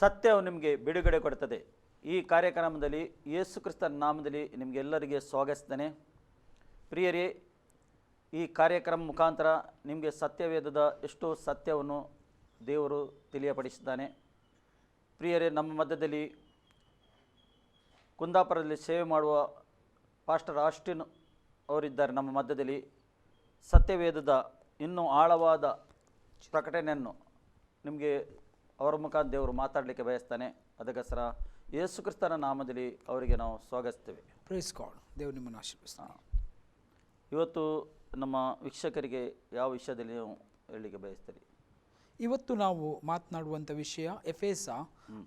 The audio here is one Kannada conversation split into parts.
ಸತ್ಯವು ನಿಮಗೆ ಬಿಡುಗಡೆ ಕೊಡುತ್ತದೆ. ಈ ಕಾರ್ಯಕ್ರಮದಲ್ಲಿ ಯೇಸು ಕ್ರಿಸ್ತನ ನಾಮದಲ್ಲಿ ನಿಮಗೆಲ್ಲರಿಗೆ ಸ್ವಾಗತಿಸ್ತೇನೆ. ಪ್ರಿಯರೇ, ಈ ಕಾರ್ಯಕ್ರಮ ಮುಖಾಂತರ ನಿಮಗೆ ಸತ್ಯವೇದದ ಎಷ್ಟೋ ಸತ್ಯವನ್ನು ದೇವರು ತಿಳಿಯಪಡಿಸಿದ್ದಾನೆ. ಪ್ರಿಯರೇ, ನಮ್ಮ ಮಧ್ಯದಲ್ಲಿ ಕುಂದಾಪುರದಲ್ಲಿ ಸೇವೆ ಮಾಡುವ ಪಾಸ್ಟರ್ ಆಸ್ಟಿನ್ ಅವರಿದ್ದಾರೆ. ನಮ್ಮ ಮಧ್ಯದಲ್ಲಿ ಸತ್ಯವೇದದ ಇನ್ನೂ ಆಳವಾದ ಪ್ರಕಟಣೆಯನ್ನು ನಿಮಗೆ ಅವರ ಮುಖಾಂತರ ದೇವರು ಮಾತಾಡಲಿಕ್ಕೆ ಬಯಸ್ತಾನೆ. ಅದಕ್ಕೋಸ್ಕರ ಯೇಸು ಕ್ರಿಸ್ತನ ನಾಮದಲ್ಲಿ ಅವರಿಗೆ ನಾವು ಸ್ವಾಗತಿಸ್ತೇವೆ. ಪ್ರೈಸ್ ದೇವ್ರು ನಿಮ್ಮನ್ನು ಆಶೀರ್ವಿಸ್ತಾನ ಇವತ್ತು ನಮ್ಮ ವೀಕ್ಷಕರಿಗೆ ಯಾವ ವಿಷಯದಲ್ಲಿ ನೀವು ಹೇಳಲಿಕ್ಕೆ ಬಯಸ್ತೀರಿ? ಇವತ್ತು ನಾವು ಮಾತನಾಡುವಂಥ ವಿಷಯ ಎಫೇಸ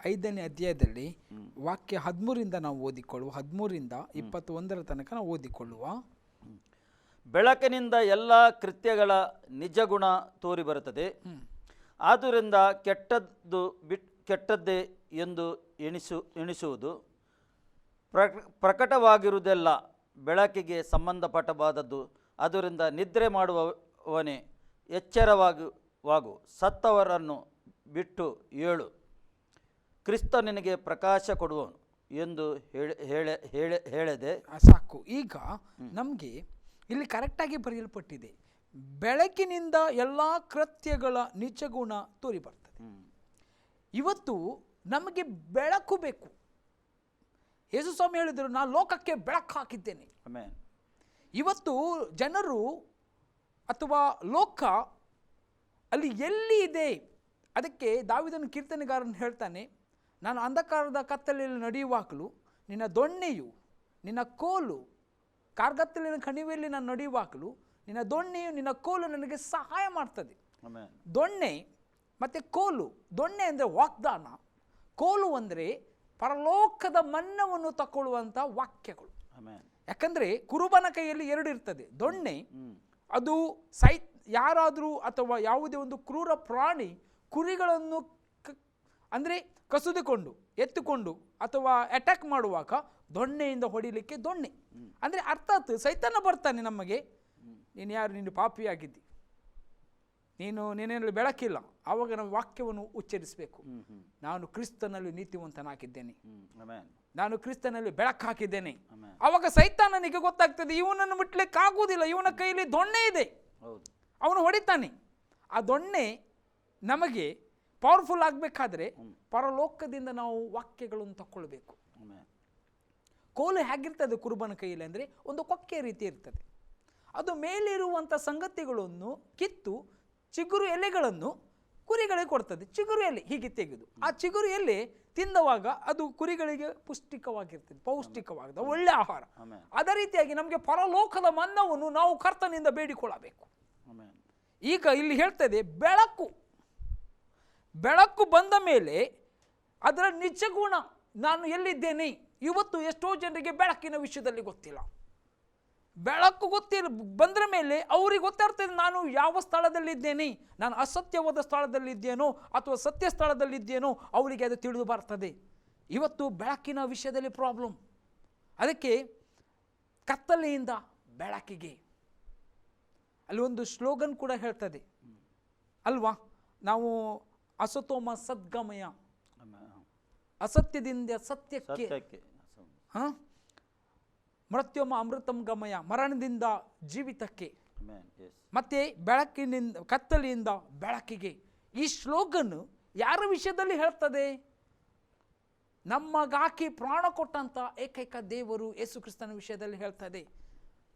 ಐದನೇ ಅಧ್ಯಾಯದಲ್ಲಿ ವಾಕ್ಯ ಹದಿಮೂರಿಂದ ನಾವು ಓದಿಕೊಳ್ಳುವ ಹದಿಮೂರಿಂದ ಇಪ್ಪತ್ತೊಂದರ ತನಕ ನಾವು ಓದಿಕೊಳ್ಳುವ. ಬೆಳಕಿನಿಂದ ಎಲ್ಲ ಕೃತ್ಯಗಳ ನಿಜ ಗುಣ ತೋರಿ ಬರುತ್ತದೆ ಆದ್ದರಿಂದ ಕೆಟ್ಟದ್ದು ಬಿಟ್ ಕೆಟ್ಟದ್ದೇ ಎಂದು ಎಣಿಸು ಎಣಿಸುವುದು ಪ್ರಕ ಪ್ರಕಟವಾಗಿರುವುದೆಲ್ಲ ಬೆಳಕಿಗೆ ಸಂಬಂಧಪಟ್ಟವಾದದ್ದು. ಅದರಿಂದ ನಿದ್ರೆ ಮಾಡುವವನೇ ಎಚ್ಚರವಾಗಿ ವಾಗು ಸತ್ತವರನ್ನು ಬಿಟ್ಟು ಏಳು. ಕ್ರಿಸ್ತ ನಿನಗೆ ಪ್ರಕಾಶ ಕೊಡುವನು ಎಂದು ಹೇಳಿ ಹೇಳೆ ಹೇಳೆ ಹೇಳದೆ ಸಾಕು. ಈಗ ನಮಗೆ ಇಲ್ಲಿ ಕರೆಕ್ಟಾಗಿ ಬರೆಯಲ್ಪಟ್ಟಿದೆ. ಬೆಳಕಿನಿಂದ ಎಲ್ಲ ಕೃತ್ಯಗಳ ನಿಜಗುಣ ತೋರಿ ಬರ್ತದೆ ಇವತ್ತು ನಮಗೆ ಬೆಳಕು ಬೇಕು. ಯೇಸು ಸ್ವಾಮಿ ಹೇಳಿದರು ನಾನು ಲೋಕಕ್ಕೆ ಬೆಳಕು ಹಾಕಿದ್ದೇನೆ. ಇವತ್ತು ಜನರು ಅಥವಾ ಲೋಕ ಅಲ್ಲಿ ಎಲ್ಲಿ ಇದೆ? ಅದಕ್ಕೆ ದಾವಿದನ ಕೀರ್ತನೆಗಾರನು ಹೇಳ್ತಾನೆ ನಾನು ಅಂಧಕಾರದ ಕತ್ತಲೆಯಲ್ಲಿ ನಡೆಯುವಾಗಲೂ ನಿನ್ನ ದೊಣ್ಣೆಯು ನಿನ್ನ ಕೋಲು ಕಾರ್ಗತ್ತಲಿನ ಕಣಿವೆಯಲ್ಲಿ ನಾನು ನಡೆಯುವಾಗಲೂ ನಿನ್ನ ದೊಣ್ಣೆಯು ನಿನ್ನ ಕೋಲು ನನಗೆ ಸಹಾಯ ಮಾಡ್ತದೆ. ದೊಣ್ಣೆ ಮತ್ತು ಕೋಲು ದೊಣ್ಣೆ ಅಂದರೆ ವಾಗ್ದಾನ. ಕೋಲು ಅಂದರೆ ಪರಲೋಕದ ಮನ್ನವನ್ನು ತಗೊಳ್ಳುವಂಥ ವಾಕ್ಯಗಳು. ಯಾಕಂದರೆ ಕುರುಬನ ಕೈಯಲ್ಲಿ ಎರಡು ಇರ್ತದೆ. ದೊಣ್ಣೆ ಅದು ಸೈ ಯಾರಾದರೂ ಅಥವಾ ಯಾವುದೇ ಒಂದು ಕ್ರೂರ ಪ್ರಾಣಿ ಕುರಿಗಳನ್ನು ಕ ಅಂದರೆ ಕಸಿದುಕೊಂಡು ಎತ್ತುಕೊಂಡು ಅಥವಾ ಅಟ್ಯಾಕ್ ಮಾಡುವಾಗ ದೊಣ್ಣೆಯಿಂದ ಹೊಡಿಲಿಕ್ಕೆ ದೊಣ್ಣೆ. ಅಂದರೆ ಅರ್ಥಾತ್ ಸೈತಾನ ಬರ್ತಾನೆ ನಮಗೆ. ನೀನು ಯಾರು ನೀನು ಪಾಪಿಯಾಗಿದ್ದಿ. ನೀನು ನೀನೇನು ಬೆಳಕಿಲ್ಲ. ಆವಾಗ ನಾವು ವಾಕ್ಯವನ್ನು ಉಚ್ಚರಿಸಬೇಕು. ನಾನು ಕ್ರಿಸ್ತನಲ್ಲಿ ನೀತಿವಂತನಾಗಿದ್ದೇನೆ. ನಾನು ಕ್ರಿಸ್ತನಲ್ಲಿ ಬೆಳಕು ಹಾಕಿದ್ದೇನೆ ಅವಾಗ ಸೈತಾನನಿಗೆ ಗೊತ್ತಾಗ್ತದೆ ಇವನನ್ನು ಬಿಟ್ಲಿಕ್ಕೆ ಆಗುವುದಿಲ್ಲ. ಇವನ ಕೈಯಲ್ಲಿ ದೊಣ್ಣೆ ಇದೆ. ಹೌದು. ಅವನು ಹೊಡಿತಾನೆ. ಆ ದೊಣ್ಣೆ ನಮಗೆ ಪವರ್ಫುಲ್ ಆಗಬೇಕಾದ್ರೆ ಪರಲೋಕದಿಂದ ನಾವು ವಾಕ್ಯಗಳನ್ನು ತಕ್ಕೊಳ್ಬೇಕು. ಕೋಲು ಹೇಗಿರ್ತದೆ ಕುರುಬನ ಕೈಯಲ್ಲಿ ಅಂದರೆ ಒಂದು ಕೊಕ್ಕೆ ರೀತಿ ಇರ್ತದೆ. ಅದು ಮೇಲಿರುವಂಥ ಸಂಗತಿಗಳನ್ನು ಕಿತ್ತು ಚಿಗುರು ಎಲೆಗಳನ್ನು ಕುರಿಗಳಿಗೆ ಕೊಡ್ತದೆ. ಚಿಗುರು ಎಲೆ ಹೀಗೆ ತೆಗೆದು. ಆ ಚಿಗುರು ಎಲೆ ತಿಂದವಾಗ ಅದು ಕುರಿಗಳಿಗೆ ಪುಷ್ಟಿಕವಾಗಿರ್ತದೆ ಪೌಷ್ಟಿಕವಾದ ಒಳ್ಳೆ ಆಹಾರ. ಅದೇ ರೀತಿಯಾಗಿ ನಮಗೆ ಪರಲೋಕದ ಮನ್ನವನ್ನು ನಾವು ಕರ್ತನಿಂದ ಬೇಡಿಕೊಳ್ಳಬೇಕು. ಈಗ ಇಲ್ಲಿ ಹೇಳ್ತದೆ ಬೆಳಕು. ಬೆಳಕು ಬಂದ ಮೇಲೆ ಅದರ ನಿಜಗುಣ. ನಾನು ಎಲ್ಲಿದ್ದೇನೆ? ಇವತ್ತು ಎಷ್ಟೋ ಜನರಿಗೆ ಬೆಳಕಿನ ವಿಷಯದಲ್ಲಿ ಗೊತ್ತಿಲ್ಲ. ಬೆಳಕು ಗೊತ್ತಿರ ಬಂದ್ರ ಮೇಲೆ ಅವ್ರಿಗೆ ಗೊತ್ತಾಗ್ತದೆ ನಾನು ಯಾವ ಸ್ಥಳದಲ್ಲಿದ್ದೇನೆ? ನಾನು ಅಸತ್ಯವಾದ ಸ್ಥಳದಲ್ಲಿದ್ದೇನೋ ಅಥವಾ ಸತ್ಯ ಸ್ಥಳದಲ್ಲಿದ್ದೇನೋ ಅವರಿಗೆ ಅದು ತಿಳಿದು ಬರ್ತದೆ. ಇವತ್ತು ಬೆಳಕಿನ ವಿಷಯದಲ್ಲಿ ಪ್ರಾಬ್ಲಮ್ ಅದಕ್ಕೆ ಕತ್ತಲೆಯಿಂದ ಬೆಳಕಿಗೆ. ಅಲ್ಲಿ ಒಂದು ಸ್ಲೋಗನ್ ಕೂಡ ಹೇಳ್ತದೆ. ಅಲ್ವಾ? ನಾವು ಅಸತೋಮ ಸದ್ಗಮಯ. ಅಸತ್ಯದಿಂದ ಸತ್ಯಕ್ಕೆ. ಹಾಂ ಹ? ಮೃತ್ಯುಮ ಅಮೃತಂ ಗಮಯ ಮರಣದಿಂದ ಜೀವಿತಕ್ಕೆ. ಮತ್ತೆ ಬೆಳಕಿನಿಂದ ಕತ್ತಲೆಯಿಂದ ಬೆಳಕಿಗೆ. ಈ ಸ್ಲೋಗನ್ ಯಾರ ವಿಷಯದಲ್ಲಿ ಹೇಳ್ತದೆ? ನಮ್ಮಗಾಕಿ ಪ್ರಾಣ ಕೊಟ್ಟಂತ ಏಕೈಕ ದೇವರು ಯೇಸು ಕ್ರಿಸ್ತನ ವಿಷಯದಲ್ಲಿ ಹೇಳ್ತದೆ.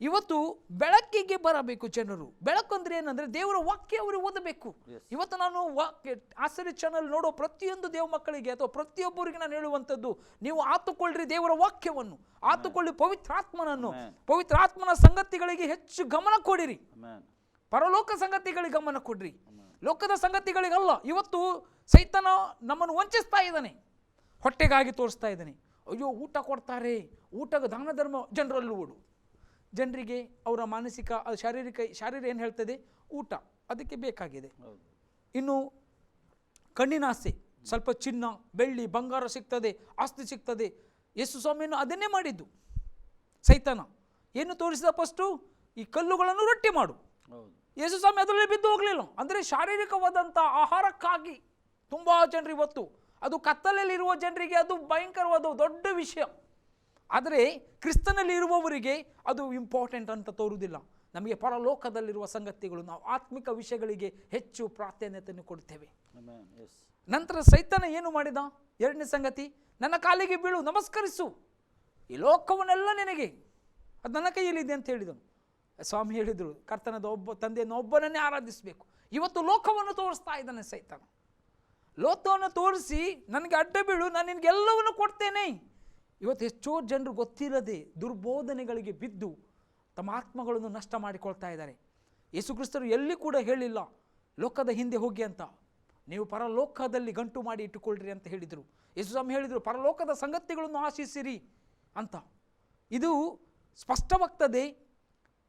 ಇವತ್ತು ಬೆಳಕಿಗೆ ಬರಬೇಕು ಜನರು. ಬೆಳಕು ಅಂದ್ರೆ ಏನಂದ್ರೆ ದೇವರ ವಾಕ್ಯ ಅವರು ಓದಬೇಕು. ಇವತ್ತು ನಾನು ವಾಕ್ಯ ಆಶ್ಚರ್ಯ ಚಾನಲ್ ನೋಡೋ ಪ್ರತಿಯೊಂದು ದೇವ ಮಕ್ಕಳಿಗೆ ಅಥವಾ ಪ್ರತಿಯೊಬ್ಬರಿಗೆ ನಾನು ಹೇಳುವಂಥದ್ದು ನೀವು ಆತುಕೊಳ್ಳ್ರಿ ದೇವರ ವಾಕ್ಯವನ್ನು. ಆತುಕೊಳ್ಳಿ ಪವಿತ್ರಾತ್ಮನನ್ನು. ಪವಿತ್ರಾತ್ಮನ ಸಂಗತಿಗಳಿಗೆ ಹೆಚ್ಚು ಗಮನ ಕೊಡಿರಿ. ಪರಲೋಕ ಸಂಗತಿಗಳಿಗೆ ಗಮನ ಕೊಡ್ರಿ. ಲೋಕದ ಸಂಗತಿಗಳಿಗಲ್ಲ. ಇವತ್ತು ಸೈತನ ನಮ್ಮನ್ನು ವಂಚಿಸ್ತಾ ಇದ್ದಾನೆ. ಹೊಟ್ಟೆಗಾಗಿ ತೋರಿಸ್ತಾ ಇದ್ದಾನೆ. ಅಯ್ಯೋ ಊಟ ಕೊಡ್ತಾರೆ. ಊಟಕ್ಕೆ ದಾನ ಧರ್ಮ ಜನರಲ್ಲೂ ಓಡು. ಜನರಿಗೆ ಅವರ ಮಾನಸಿಕ ಶಾರೀರಿಕ ಶಾರೀರ ಏನು ಹೇಳ್ತದೆ? ಊಟ. ಅದಕ್ಕೆ ಬೇಕಾಗಿದೆ. ಇನ್ನು ಕಣ್ಣಿನ ಆಸೆ. ಸ್ವಲ್ಪ ಚಿನ್ನ ಬೆಳ್ಳಿ ಬಂಗಾರ ಸಿಗ್ತದೆ ಆಸ್ತಿ ಸಿಗ್ತದೆ. ಯೇಸು ಸ್ವಾಮಿಯನ್ನು ಅದನ್ನೇ ಮಾಡಿದ್ದು. ಸೈತಾನ. ಏನು ತೋರಿಸಿದ ಫಸ್ಟು? ಈ ಕಲ್ಲುಗಳನ್ನು ರೊಟ್ಟಿ ಮಾಡು. ಯೇಸು ಸ್ವಾಮಿ ಅದರಲ್ಲಿ ಬಿದ್ದು ಹೋಗಲಿಲ್ಲ. ಅಂದರೆ ಶಾರೀರಿಕವಾದಂಥ ಆಹಾರಕ್ಕಾಗಿ ತುಂಬ ಜನರು ಇವತ್ತು ಅದು ಕತ್ತಲಲ್ಲಿರುವ ಜನರಿಗೆ ಅದು ಭಯಂಕರವಾದ ದೊಡ್ಡ ವಿಷಯ. ಆದರೆ ಕ್ರಿಸ್ತನಲ್ಲಿ ಇರುವವರಿಗೆ ಅದು ಇಂಪಾರ್ಟೆಂಟ್ ಅಂತ ತೋರುವುದಿಲ್ಲ. ನಮಗೆ ಪರಲೋಕದಲ್ಲಿರುವ ಸಂಗತಿಗಳು ನಾವು ಆತ್ಮಿಕ ವಿಷಯಗಳಿಗೆ ಹೆಚ್ಚು ಪ್ರಾಧಾನ್ಯತೆಯನ್ನು ಕೊಡ್ತೇವೆ ನಂತರ ಸೈತನ ಏನು ಮಾಡಿದ? ಎರಡನೇ ಸಂಗತಿ ನನ್ನ ಕಾಲಿಗೆ ಬೀಳು ನಮಸ್ಕರಿಸು. ಈ ಲೋಕವನ್ನೆಲ್ಲ ನಿನಗೆ. ಅದು ನನ್ನ ಕೈಯಲ್ಲಿದೆ ಅಂತ ಹೇಳಿದನು. ಸ್ವಾಮಿ ಹೇಳಿದರು ಕರ್ತನದ ಒಬ್ಬ ತಂದೆಯನ್ನು ಒಬ್ಬನನ್ನೇ ಆರಾಧಿಸಬೇಕು. ಇವತ್ತು ಲೋಕವನ್ನು ತೋರಿಸ್ತಾ ಇದ್ದಾನೆ ಸೈತಾನ. ಲೋಕವನ್ನು ತೋರಿಸಿ ನನಗೆ ಅಡ್ಡ ಬೀಳು ನಾನು ನಿನಗೆಲ್ಲವನ್ನು ಕೊಡ್ತೇನೆ. ಇವತ್ತು ಎಷ್ಟೋ ಜನರು ಗೊತ್ತಿರದೆ ದುರ್ಬೋಧನೆಗಳಿಗೆ ಬಿದ್ದು ತಮ್ಮ ಆತ್ಮಗಳನ್ನು ನಷ್ಟ ಮಾಡಿಕೊಳ್ತಾ ಇದ್ದಾರೆ. ಯೇಸುಕ್ರಿಸ್ತರು ಎಲ್ಲಿ ಕೂಡ ಹೇಳಿಲ್ಲ ಲೋಕದ ಹಿಂದೆ ಹೋಗಿ ಅಂತ. ನೀವು ಪರಲೋಕದಲ್ಲಿ ಗಂಟು ಮಾಡಿ ಇಟ್ಟುಕೊಳ್ಳ್ರಿ ಅಂತ ಹೇಳಿದರು. ಯೇಸು ಸ್ವಾಮಿ ಹೇಳಿದರು ಪರಲೋಕದ ಸಂಗತಿಗಳನ್ನು ಆಶಿಸಿರಿ ಅಂತ. ಇದು ಸ್ಪಷ್ಟವಾಗ್ತದೆ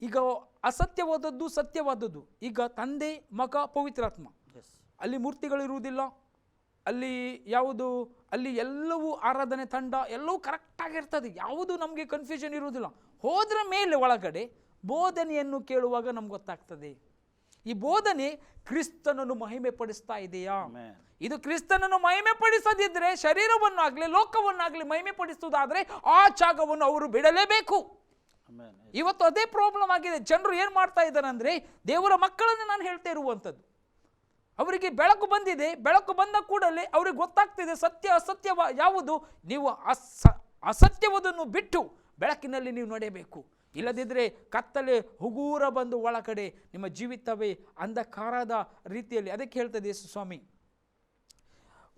ಈಗ ಅಸತ್ಯವಾದದ್ದು ಸತ್ಯವಾದದ್ದು. ಈಗ ತಂದೆ ಮಗ ಪವಿತ್ರಾತ್ಮ. ಅಲ್ಲಿ ಮೂರ್ತಿಗಳಿರುವುದಿಲ್ಲ ಅಲ್ಲಿ ಯಾವುದು ಅಲ್ಲಿ ಎಲ್ಲವೂ ಆರಾಧನೆ ತಂಡ ಎಲ್ಲವೂ ಕರೆಕ್ಟಾಗಿರ್ತದೆ ಯಾವುದು ನಮಗೆ ಕನ್ಫ್ಯೂಷನ್ ಇರುವುದಿಲ್ಲ. ಹೋದ್ರ ಮೇಲೆ ಒಳಗಡೆ ಬೋಧನೆಯನ್ನು ಕೇಳುವಾಗ ನಮ್ಗೆ ಗೊತ್ತಾಗ್ತದೆ. ಈ ಬೋಧನೆ ಕ್ರಿಸ್ತನನ್ನು ಮಹಿಮೆ ಪಡಿಸ್ತಾ ಇದೆಯಾ ಇದು ಕ್ರಿಸ್ತನನ್ನು ಮಹಿಮೆ ಪಡಿಸದಿದ್ದರೆ ಶರೀರವನ್ನಾಗಲಿ ಲೋಕವನ್ನಾಗಲಿ ಮಹಿಮೆ ಪಡಿಸುವುದಾದರೆ ಆ ಜಾಗವನ್ನು ಅವರು ಬಿಡಲೇಬೇಕು. ಇವತ್ತು ಅದೇ ಪ್ರಾಬ್ಲಮ್ ಆಗಿದೆ. ಜನರು ಏನು ಮಾಡ್ತಾ ಇದ್ದಾರೆ ಅಂದರೆ ದೇವರ ಮಕ್ಕಳನ್ನು ನಾನು ಹೇಳ್ತಾ ಇರುವಂಥದ್ದು. ಅವರಿಗೆ ಬೆಳಕು ಬಂದಿದೆ ಬೆಳಕು ಬಂದ ಕೂಡಲೇ ಅವರಿಗೆ ಗೊತ್ತಾಗ್ತಿದೆ ಸತ್ಯ ಅಸತ್ಯ ಯಾವುದು. ನೀವು ಅಸ ಅಸತ್ಯವದನ್ನು ಬಿಟ್ಟು ಬೆಳಕಿನಲ್ಲಿ ನೀವು ನಡೆಯಬೇಕು. ಇಲ್ಲದಿದ್ದರೆ ಕತ್ತಲೆ ಹುಗೂರ ಬಂದು ಒಳಗಡೆ ನಿಮ್ಮ ಜೀವಿತವೇ ಅಂಧಕಾರದ ರೀತಿಯಲ್ಲಿ. ಅದಕ್ಕೆ ಹೇಳ್ತದೆ ಯೇಸು ಸ್ವಾಮಿ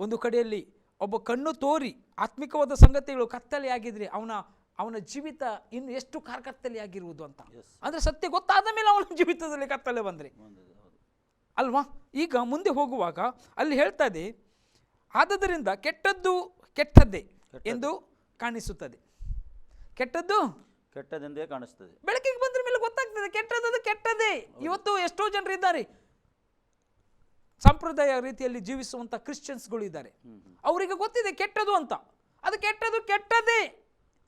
ಒಂದು ಕಡೆಯಲ್ಲಿ ಒಬ್ಬ ಕಣ್ಣು ತೋರಿ ಆತ್ಮಿಕವಾದ ಸಂಗತಿಗಳು ಕತ್ತಲೆಯಾಗಿದ್ರೆ ಅವನ ಅವನ ಜೀವಿತ ಇನ್ನು ಎಷ್ಟು ಕಾರ್ಕತ್ತಲೆಯಾಗಿರುವುದು ಅಂತ. ಅಂದರೆ ಸತ್ಯ ಗೊತ್ತಾದ ಮೇಲೆ ಅವನ ಜೀವಿತದಲ್ಲಿ ಕತ್ತಲೆ ಬಂದರೆ. ಅಲ್ವಾ? ಈಗ ಮುಂದೆ ಹೋಗುವಾಗ ಅಲ್ಲಿ ಹೇಳ್ತದೆ ಆದದರಿಂದ ಕೆಟ್ಟದ್ದು ಕೆಟ್ಟದ್ದೇ ಎಂದು ಕಾಣಿಸುತ್ತದೆ. ಕೆಟ್ಟದ್ದು? ಕೆಟ್ಟದೆಂದೇ ಕಾಣಿಸ್ತದೆ. ಬೆಳಕಿಗೆ ಬಂದ್ರ ಮೇಲೆ ಗೊತ್ತಾಗ್ತದೆ ಕೆಟ್ಟದ್ದು ಕೆಟ್ಟದೇ ಇವತ್ತು ಎಷ್ಟೋ ಜನರು ಇದ್ದಾರೆ. ಸಂಪ್ರದಾಯ ರೀತಿಯಲ್ಲಿ ಜೀವಿಸುವಂಥ ಕ್ರಿಶ್ಚಿಯನ್ಸ್ಗಳು ಇದ್ದಾರೆ. ಅವರಿಗೆ ಗೊತ್ತಿದೆ ಕೆಟ್ಟದು ಅಂತ. ಅದು ಕೆಟ್ಟದು ಕೆಟ್ಟದೇ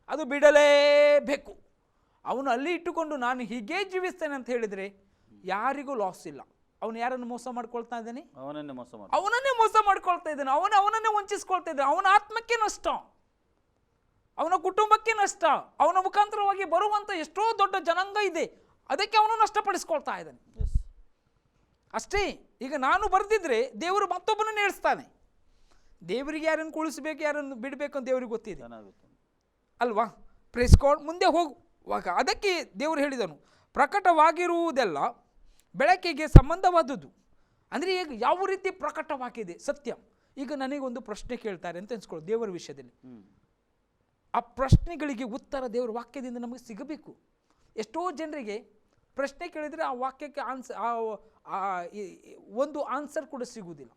ಅದು ಬಿಡಲೇಬೇಕು. ಅವನು ಅಲ್ಲಿ ಇಟ್ಟುಕೊಂಡು ನಾನು ಹೀಗೇ ಜೀವಿಸ್ತೇನೆ ಅಂತ ಹೇಳಿದರೆ ಯಾರಿಗೂ ಲಾಸ್ ಇಲ್ಲ. ಅವನು ಯಾರನ್ನು ಮೋಸ ಮಾಡ್ಕೊಳ್ತಾ ಇದ್ದಾನೆ? ಅವನನ್ನೇ ಮೋಸ ಮಾಡಿ ಅವನನ್ನೇ ಮೋಸ ಮಾಡ್ಕೊಳ್ತಾ ಇದ್ದಾನೆ. ಅವನ ಅವನನ್ನೇ ವಂಚಿಸ್ಕೊಳ್ತಾ ಇದ್ದಾನೆ. ಅವನ ಆತ್ಮಕ್ಕೆ ನಷ್ಟ. ಅವನ ಕುಟುಂಬಕ್ಕೆ ನಷ್ಟ. ಅವನ ಮುಖಾಂತರವಾಗಿ ಬರುವಂಥ ಎಷ್ಟೋ ದೊಡ್ಡ ಜನಾಂಗ ಇದೆ. ಅದಕ್ಕೆ ಅವನು ನಷ್ಟಪಡಿಸ್ಕೊಳ್ತಾ ಇದ್ದಾನೆ. ಅಷ್ಟೇ ಈಗ ನಾನು ಬರೆದಿದ್ರೆ ದೇವರು ಮತ್ತೊಬ್ಬನನ್ನು ಹೇಳಿಸ್ತಾನೆ ದೇವರಿಗೆ ಯಾರನ್ನು ಕುಳಿಸ್ಬೇಕು ಯಾರನ್ನು ಬಿಡಬೇಕು ಅಂತ ದೇವರಿಗೆ ಗೊತ್ತಿದೆ. ಅಲ್ವಾ? ಪ್ರೆಸ್ಕೊಂಡು ಮುಂದೆ ಹೋಗುವಾಗ ಅದಕ್ಕೆ ದೇವರು ಹೇಳಿದನು ಪ್ರಕಟವಾಗಿರುವುದೆಲ್ಲ ಬೆಳಕಿಗೆ ಸಂಬಂಧವಾದದ್ದು. ಅಂದರೆ ಈಗ ಯಾವ ರೀತಿ ಪ್ರಕಟವಾಗಿದೆ? ಸತ್ಯ. ಈಗ ನನಗೊಂದು ಪ್ರಶ್ನೆ ಕೇಳ್ತಾರೆ ಅಂತ ಅನ್ಸ್ಕೊಳ್ಳೋದು ದೇವರ ವಿಷಯದಲ್ಲಿ. ಆ ಪ್ರಶ್ನೆಗಳಿಗೆ ಉತ್ತರ ದೇವರ ವಾಕ್ಯದಿಂದ ನಮಗೆ ಸಿಗಬೇಕು. ಎಷ್ಟೋ ಜನರಿಗೆ ಪ್ರಶ್ನೆ ಕೇಳಿದರೆ ಆ ವಾಕ್ಯಕ್ಕೆ ಆನ್ಸ್ ಆ ಒಂದು ಆನ್ಸರ್ ಕೂಡ ಸಿಗುವುದಿಲ್ಲ.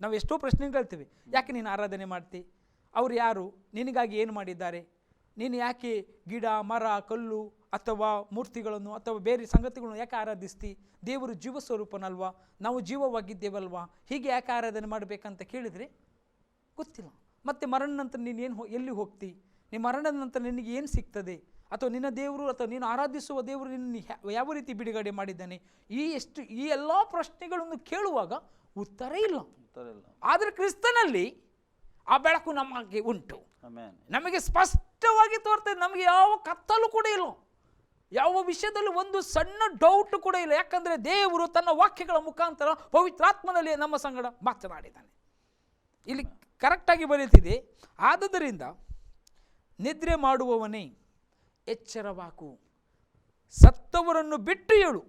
ನಾವು ಎಷ್ಟೋ ಪ್ರಶ್ನೆ ಕೇಳ್ತೀವಿ ಯಾಕೆ ನೀನು ಆರಾಧನೆ ಮಾಡ್ತಿ? ಅವ್ರು ಯಾರು? ನಿನಗಾಗಿ ಏನು ಮಾಡಿದ್ದಾರೆ? ನೀನು ಯಾಕೆ ಗಿಡ ಮರ ಕಲ್ಲು ಅಥವಾ ಮೂರ್ತಿಗಳನ್ನು ಅಥವಾ ಬೇರೆ ಸಂಗತಿಗಳನ್ನು ಯಾಕೆ ಆರಾಧಿಸ್ತಿ? ದೇವರು ಜೀವ ಸ್ವರೂಪನಲ್ವಾ? ನಾವು ಜೀವವಾಗಿದ್ದೇವಲ್ವಾ? ಹೀಗೆ ಯಾಕೆ ಆರಾಧನೆ ಮಾಡಬೇಕಂತ ಕೇಳಿದರೆ ಗೊತ್ತಿಲ್ಲ. ಮತ್ತು ಮರಣ ನಂತರ ನೀನು ಏನು ಹೋ ಎಲ್ಲಿ ಹೋಗ್ತಿ? ನಿಮ್ಮ ಮರಣದ ನಂತರ ನಿನಗೆ ಏನು ಸಿಗ್ತದೆ? ಅಥವಾ ನಿನ್ನ ದೇವರು ಅಥವಾ ನೀನು ಆರಾಧಿಸುವ ದೇವರು ನಿನ್ನ ಯಾವ ರೀತಿ ಬಿಡುಗಡೆ ಮಾಡಿದ್ದಾನೆ? ಈ ಎಷ್ಟು ಈ ಎಲ್ಲ ಪ್ರಶ್ನೆಗಳನ್ನು ಕೇಳುವಾಗ ಉತ್ತರ ಇಲ್ಲ. ಉತ್ತರ ಇಲ್ಲ. ಆದರೆ ಕ್ರಿಸ್ತನಲ್ಲಿ ಆ ಬೆಳಕು ನಮಗೆ ಉಂಟು. ನಮಗೆ ಸ್ಪಷ್ಟವಾಗಿ ತೋರ್ತದೆ ನಮಗೆ ಯಾವ ಕತ್ತಲು ಕೂಡ ಇಲ್ಲ. ಯಾವ ವಿಷಯದಲ್ಲಿ ಒಂದು ಸಣ್ಣ ಡೌಟ್ ಕೂಡ ಇಲ್ಲ. ಯಾಕಂದರೆ ದೇವರು ತನ್ನ ವಾಕ್ಯಗಳ ಮುಖಾಂತರ ಪವಿತ್ರಾತ್ಮನಲ್ಲಿ ನಮ್ಮ ಸಂಗಡ ಮಾತನಾಡಿದ್ದಾನೆ. ಇಲ್ಲಿ ಕರೆಕ್ಟಾಗಿ ಬರೀತಿದೆ. ಆದುದರಿಂದ ನಿದ್ರೆ ಮಾಡುವವನೇ ಎಚ್ಚರವಾಕು ಸತ್ತವರನ್ನು ಬಿಟ್ಟು ಹೇಳು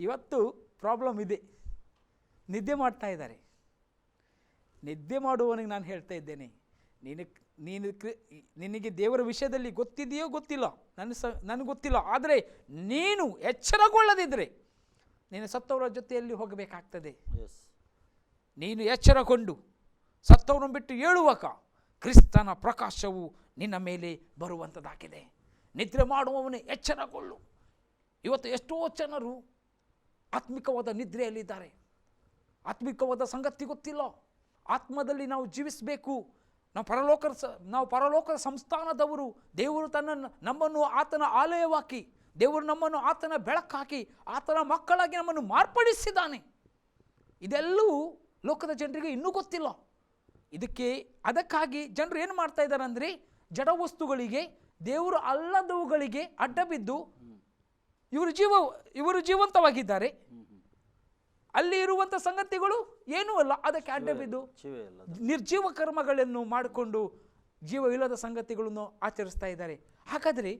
ಇವತ್ತು ಪ್ರಾಬ್ಲಮ್ ಇದೆ. ನಿದ್ದೆ ಮಾಡ್ತಾ ಇದ್ದಾರೆ. ನಿದ್ದೆ ಮಾಡುವವನಿಗೆ ನಾನು ಹೇಳ್ತಾ ಇದ್ದೇನೆ. ನೀನು ನೀನು ಕ್ರಿ- ನಿನಗೆ ದೇವರ ವಿಷಯದಲ್ಲಿ ಗೊತ್ತಿದೆಯೋ ಗೊತ್ತಿಲ್ಲ. ನನ್ನ ಸ ನನಗೆ ಗೊತ್ತಿಲ್ಲ. ಆದರೆ ನೀನು ಎಚ್ಚರಗೊಳ್ಳದಿದ್ದರೆ ನೀನು ಸತ್ತವರ ಜೊತೆಯಲ್ಲಿ ಹೋಗಬೇಕಾಗ್ತದೆ? ನೀನು ಎಚ್ಚರಗೊಂಡು ಸತ್ತವರನ್ನು ಬಿಟ್ಟು ಹೇಳುವಾಗ ಕ್ರಿಸ್ತನ ಪ್ರಕಾಶವು ನಿನ್ನ ಮೇಲೆ ಬರುವಂಥದ್ದಾಗಿದೆ ನಿದ್ರೆ ಮಾಡುವವನೇ ಎಚ್ಚರಗೊಳ್ಳು. ಇವತ್ತು ಎಷ್ಟೋ ಜನರು ಆತ್ಮಿಕವಾದ ನಿದ್ರೆಯಲ್ಲಿದ್ದಾರೆ. ಆತ್ಮಿಕವಾದ ಸಂಗತಿ ಗೊತ್ತಿಲ್ಲ. ಆತ್ಮದಲ್ಲಿ ನಾವು ಜೀವಿಸಬೇಕು. ನಾವು ಪರಲೋಕ ಸ, ನಾವು ಪರಲೋಕದ ಸಂಸ್ಥಾನದವರು. ದೇವರು ತನ್ನ ನಮ್ಮನ್ನು ಆತನ ಆಲಯವಾಕಿ, ದೇವರು ನಮ್ಮನ್ನು ಆತನ ಬೆಳಕಾಕಿ, ಆತನ ಮಕ್ಕಳಾಗಿ ನಮ್ಮನ್ನು ಮಾರ್ಪಡಿಸಿದ್ದಾನೆ. ಇದೆಲ್ಲವೂ ಲೋಕದ ಜನರಿಗೆ ಇನ್ನೂ ಗೊತ್ತಿಲ್ಲ. ಇದಕ್ಕೆ, ಅದಕ್ಕಾಗಿ ಜನರು ಏನು ಮಾಡ್ತಾ ಇದ್ದಾರೆ ಅಂದರೆ, ಜಡ ವಸ್ತುಗಳಿಗೆ, ದೇವರು ಅಲ್ಲದವುಗಳಿಗೆ ಅಡ್ಡ ಬಿದ್ದು ಇವರು ಜೀವ, ಇವರು ಜೀವಂತವಾಗಿದ್ದಾರೆ. ಅಲ್ಲಿ ಇರುವಂಥ ಸಂಗತಿಗಳು ಏನೂ ಅಲ್ಲ. ಅದಕ್ಕೆ ಅಡ್ಡ ಬಿದ್ದು ನಿರ್ಜೀವ ಕರ್ಮಗಳನ್ನು ಮಾಡಿಕೊಂಡು ಜೀವವಿಲ್ಲದ ಸಂಗತಿಗಳನ್ನು ಆಚರಿಸ್ತಾ ಇದ್ದಾರೆ. ಹಾಗಾದರೆ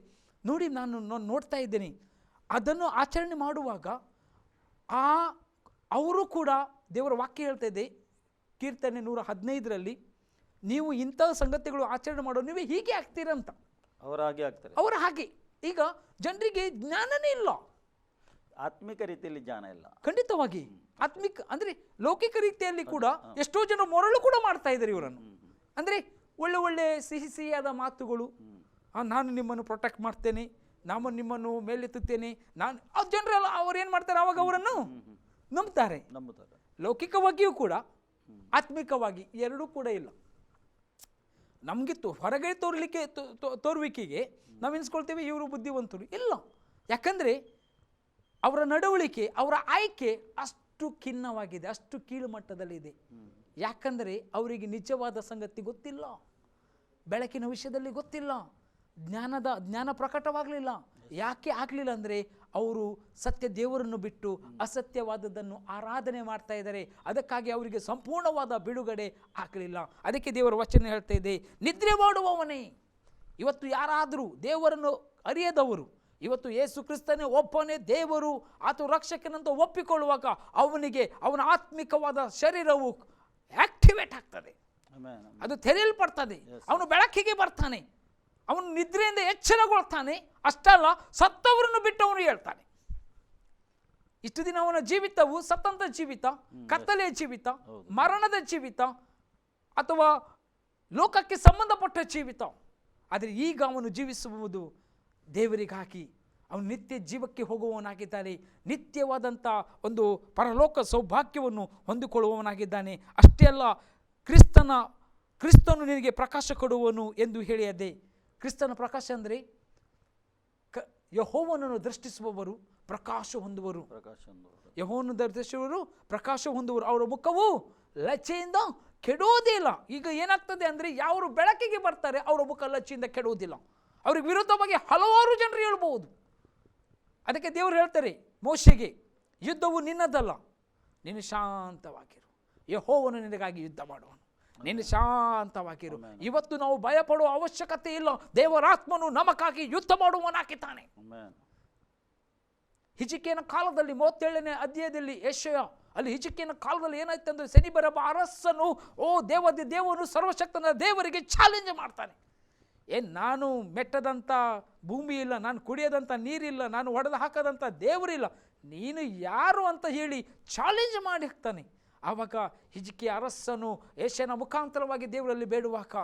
ನೋಡಿ ನಾನು ನಾನು ನೋಡ್ತಾ ಇದ್ದೀನಿ. ಅದನ್ನು ಆಚರಣೆ ಮಾಡುವಾಗ ಆ ಅವರು ಕೂಡ ದೇವರ ವಾಕ್ಯ ಹೇಳ್ತಾ ಇದೆ ಕೀರ್ತನೆ ನೂರ ಹದಿನೈದರಲ್ಲಿ ನೀವು ಇಂಥ ಸಂಗತಿಗಳು ಆಚರಣೆ ಮಾಡೋ ನೀವೇ ಹೀಗೆ ಆಗ್ತೀರಂತ. ಅವರ ಹಾಗೆ ಆಗ್ತಾರೆ. ಅವರ ಹಾಗೆ. ಈಗ ಜನರಿಗೆ ಜ್ಞಾನನೇ ಇಲ್ಲ. ಆತ್ಮಿಕ ರೀತಿಯಲ್ಲಿ ಜ್ಞಾನ ಇಲ್ಲ. ಖಂಡಿತವಾಗಿ. ಆತ್ಮಿಕ ಅಂದರೆ ಲೌಕಿಕ ರೀತಿಯಲ್ಲಿ ಕೂಡ ಎಷ್ಟೋ ಜನ ಮೊರಳು ಕೂಡ ಮಾಡ್ತಾ ಇದ್ದಾರೆ ಇವರನ್ನು. ಅಂದರೆ ಒಳ್ಳೆ ಒಳ್ಳೆ ಸಿಹಿ ಸಿಹಿಯಾದ ಮಾತುಗಳು. ನಾನು ನಿಮ್ಮನ್ನು ಪ್ರೊಟೆಕ್ಟ್ ಮಾಡ್ತೇನೆ ನಾನು ನಿಮ್ಮನ್ನು ಮೇಲೆತ್ತುತ್ತೇನೆ ನಾನು ಆ ಜನರೆಲ್ಲ ಅವ್ರು ಏನು ಮಾಡ್ತಾರೆ ಅವಾಗ ಅವರನ್ನು ನಂಬ್ತಾರೆ. ನಂಬುತ್ತಾರೆ. ಲೌಕಿಕವಾಗಿಯೂ ಕೂಡ ಆತ್ಮಿಕವಾಗಿ ಎರಡೂ ಕೂಡ ಇಲ್ಲ. ನಮಗೆ ತೋ ಹೊರಗಡೆ ತೋರಲಿಕ್ಕೆ ತೋರುವಿಕೆಗೆ ನಾವು ಎನ್ಸ್ಕೊಳ್ತೇವೆ ಇವರು ಬುದ್ಧಿವಂತರು ಇಲ್ಲ. ಯಾಕಂದರೆ ಅವರ ನಡವಳಿಕೆ, ಅವರ ಆಯ್ಕೆ ಅಷ್ಟು ಖಿನ್ನವಾಗಿದೆ, ಅಷ್ಟು ಕೀಳು ಮಟ್ಟದಲ್ಲಿದೆ ಯಾಕಂದರೆ ಅವರಿಗೆ ನಿಜವಾದ ಸಂಗತಿ ಗೊತ್ತಿಲ್ಲ. ಬೆಳಕಿನ ವಿಷಯದಲ್ಲಿ ಗೊತ್ತಿಲ್ಲ. ಜ್ಞಾನದ, ಜ್ಞಾನ ಪ್ರಕಟವಾಗಲಿಲ್ಲ. ಯಾಕೆ ಆಗಲಿಲ್ಲ ಅಂದರೆ ಅವರು ಸತ್ಯ ದೇವರನ್ನು ಬಿಟ್ಟು ಅಸತ್ಯವಾದದ್ದನ್ನು ಆರಾಧನೆ ಮಾಡ್ತಾ ಇದ್ದಾರೆ. ಅದಕ್ಕಾಗಿ ಅವರಿಗೆ ಸಂಪೂರ್ಣವಾದ ಬಿಡುಗಡೆ ಆಗಲಿಲ್ಲ. ಅದಕ್ಕೆ ದೇವರ ವಚನ ಹೇಳ್ತಾ ಇದೆ, ನಿದ್ರೆ ಮಾಡುವವನೇ. ಇವತ್ತು ಯಾರಾದರೂ ದೇವರನ್ನು ಅರಿಯದವರು ಇವತ್ತು ಯೇಸು ಕ್ರಿಸ್ತನೇ ಒಪ್ಪನೇ ದೇವರು ಆತ ರಕ್ಷಕನಂತ ಒಪ್ಪಿಕೊಳ್ಳುವಾಗ ಅವನಿಗೆ ಅವನ ಆತ್ಮಿಕವಾದ ಶರೀರವು ಆಕ್ಟಿವೇಟ್ ಆಗ್ತದೆ. ಅದು ತೆರೆಯಲ್ಪಡ್ತದೆ. ಅವನು ಬೆಳಕಿಗೆ ಬರ್ತಾನೆ. ಅವನು ನಿದ್ರೆಯಿಂದ ಎಚ್ಚರಗೊಳ್ತಾನೆ. ಅಷ್ಟಲ್ಲ ಸತ್ತವರನ್ನು ಬಿಟ್ಟು ಅವನು ಹೇಳ್ತಾನೆ. ಇಷ್ಟು ದಿನ ಅವನ ಜೀವಿತವು ಸತ್ತಂತ ಜೀವಿತ ಕತ್ತಲೆಯ ಜೀವಿತ ಮರಣದ ಜೀವಿತ ಅಥವಾ ಲೋಕಕ್ಕೆ ಸಂಬಂಧಪಟ್ಟ ಜೀವಿತ. ಆದರೆ ಈಗ ಅವನು ಜೀವಿಸುವುದು ದೇವರಿಗಾಗಿ ಅವನು ನಿತ್ಯ ಜೀವಕ್ಕೆ ಹೋಗುವವನಾಗಿದ್ದಾನೆ ನಿತ್ಯವಾದಂಥ ಒಂದು ಪರಲೋಕ ಸೌಭಾಗ್ಯವನ್ನು ಹೊಂದಿಕೊಳ್ಳುವವನಾಗಿದ್ದಾನೆ. ಅಷ್ಟೇ ಅಲ್ಲ ಕ್ರಿಸ್ತನ ಕ್ರಿಸ್ತನು ನಿನಗೆ ಪ್ರಕಾಶ ಕೊಡುವನು ಎಂದು ಹೇಳಿಯದೆ ಕ್ರಿಸ್ತನ ಪ್ರಕಾಶ ಅಂದರೆ ಕ ಯಹೋವನನ್ನು ದೃಷ್ಟಿಸುವವರು ಪ್ರಕಾಶ ಹೊಂದುವರು. ಪ್ರಕಾಶ ಹೊಂದುವರು. ಯಹೋವನ್ನು ದರ್ಶಿಸುವವರು ಪ್ರಕಾಶ ಹೊಂದುವರು. ಅವರ ಮುಖವು ಲಚೆಯಿಂದ ಕೆಡೋದೇ ಇಲ್ಲ. ಈಗ ಏನಾಗ್ತದೆ ಅಂದರೆ ಯಾರು ಬೆಳಕಿಗೆ ಬರ್ತಾರೆ ಅವರ ಮುಖ ಲಚ್ಚೆಯಿಂದ ಕೆಡುವುದಿಲ್ಲ ಅವ್ರಿಗೆ ವಿರುದ್ಧವಾಗಿ ಹಲವಾರು ಜನರು ಹೇಳ್ಬೋದು. ಅದಕ್ಕೆ ದೇವರು ಹೇಳ್ತಾರೆ ಮೋಶೆಗೆ ಯುದ್ಧವು ನಿನ್ನದಲ್ಲ ನೀನು ಶಾಂತವಾಗಿರು. ಯಹೋವನು ನಿನಗಾಗಿ ಯುದ್ಧ ಮಾಡುವನು. ನೀನು ಶಾಂತವಾಗಿರು. ಇವತ್ತು ನಾವು ಭಯಪಡುವ ಅವಶ್ಯಕತೆ ಇಲ್ಲ. ದೇವರಾತ್ಮನು ನಮಗಾಗಿ ಯುದ್ಧ ಮಾಡುವನಾಗಿದ್ದಾನೆ ಹಿಜಿಕೆಯ ಕಾಲದಲ್ಲಿ ಮೂವತ್ತೇಳನೇ ಅಧ್ಯಾಯದಲ್ಲಿ ಯಶಯ ಅಲ್ಲಿ ಹಿಜಿಕೆಯ ಕಾಲದಲ್ಲಿ ಏನಾಯ್ತು ಅಂದರೆ ಸೆನಿಬರಬ ಅರಸನು ಓ ದೇವದಿ ದೇವನು ಸರ್ವಶಕ್ತನ ದೇವರಿಗೆ ಚಾಲೆಂಜ್ ಮಾಡ್ತಾನೆ. ಏನು ನಾನು ಮೆಟ್ಟದಂಥ ಭೂಮಿ ಇಲ್ಲ ನಾನು ಕುಡಿಯದಂಥ ನೀರಿಲ್ಲ ನಾನು ಒಡೆದು ಹಾಕದಂಥ ದೇವರಿಲ್ಲ ನೀನು ಯಾರು ಅಂತ ಹೇಳಿ ಚಾಲೆಂಜ್ ಮಾಡಿ ಹಾಕ್ತಾನೆ. ಆವಾಗ ಹಿಜಿಕಿ ಅರಸನು ಏಷ್ಯನ ಮುಖಾಂತರವಾಗಿ ದೇವರಲ್ಲಿ ಬೇಡುವಾಗ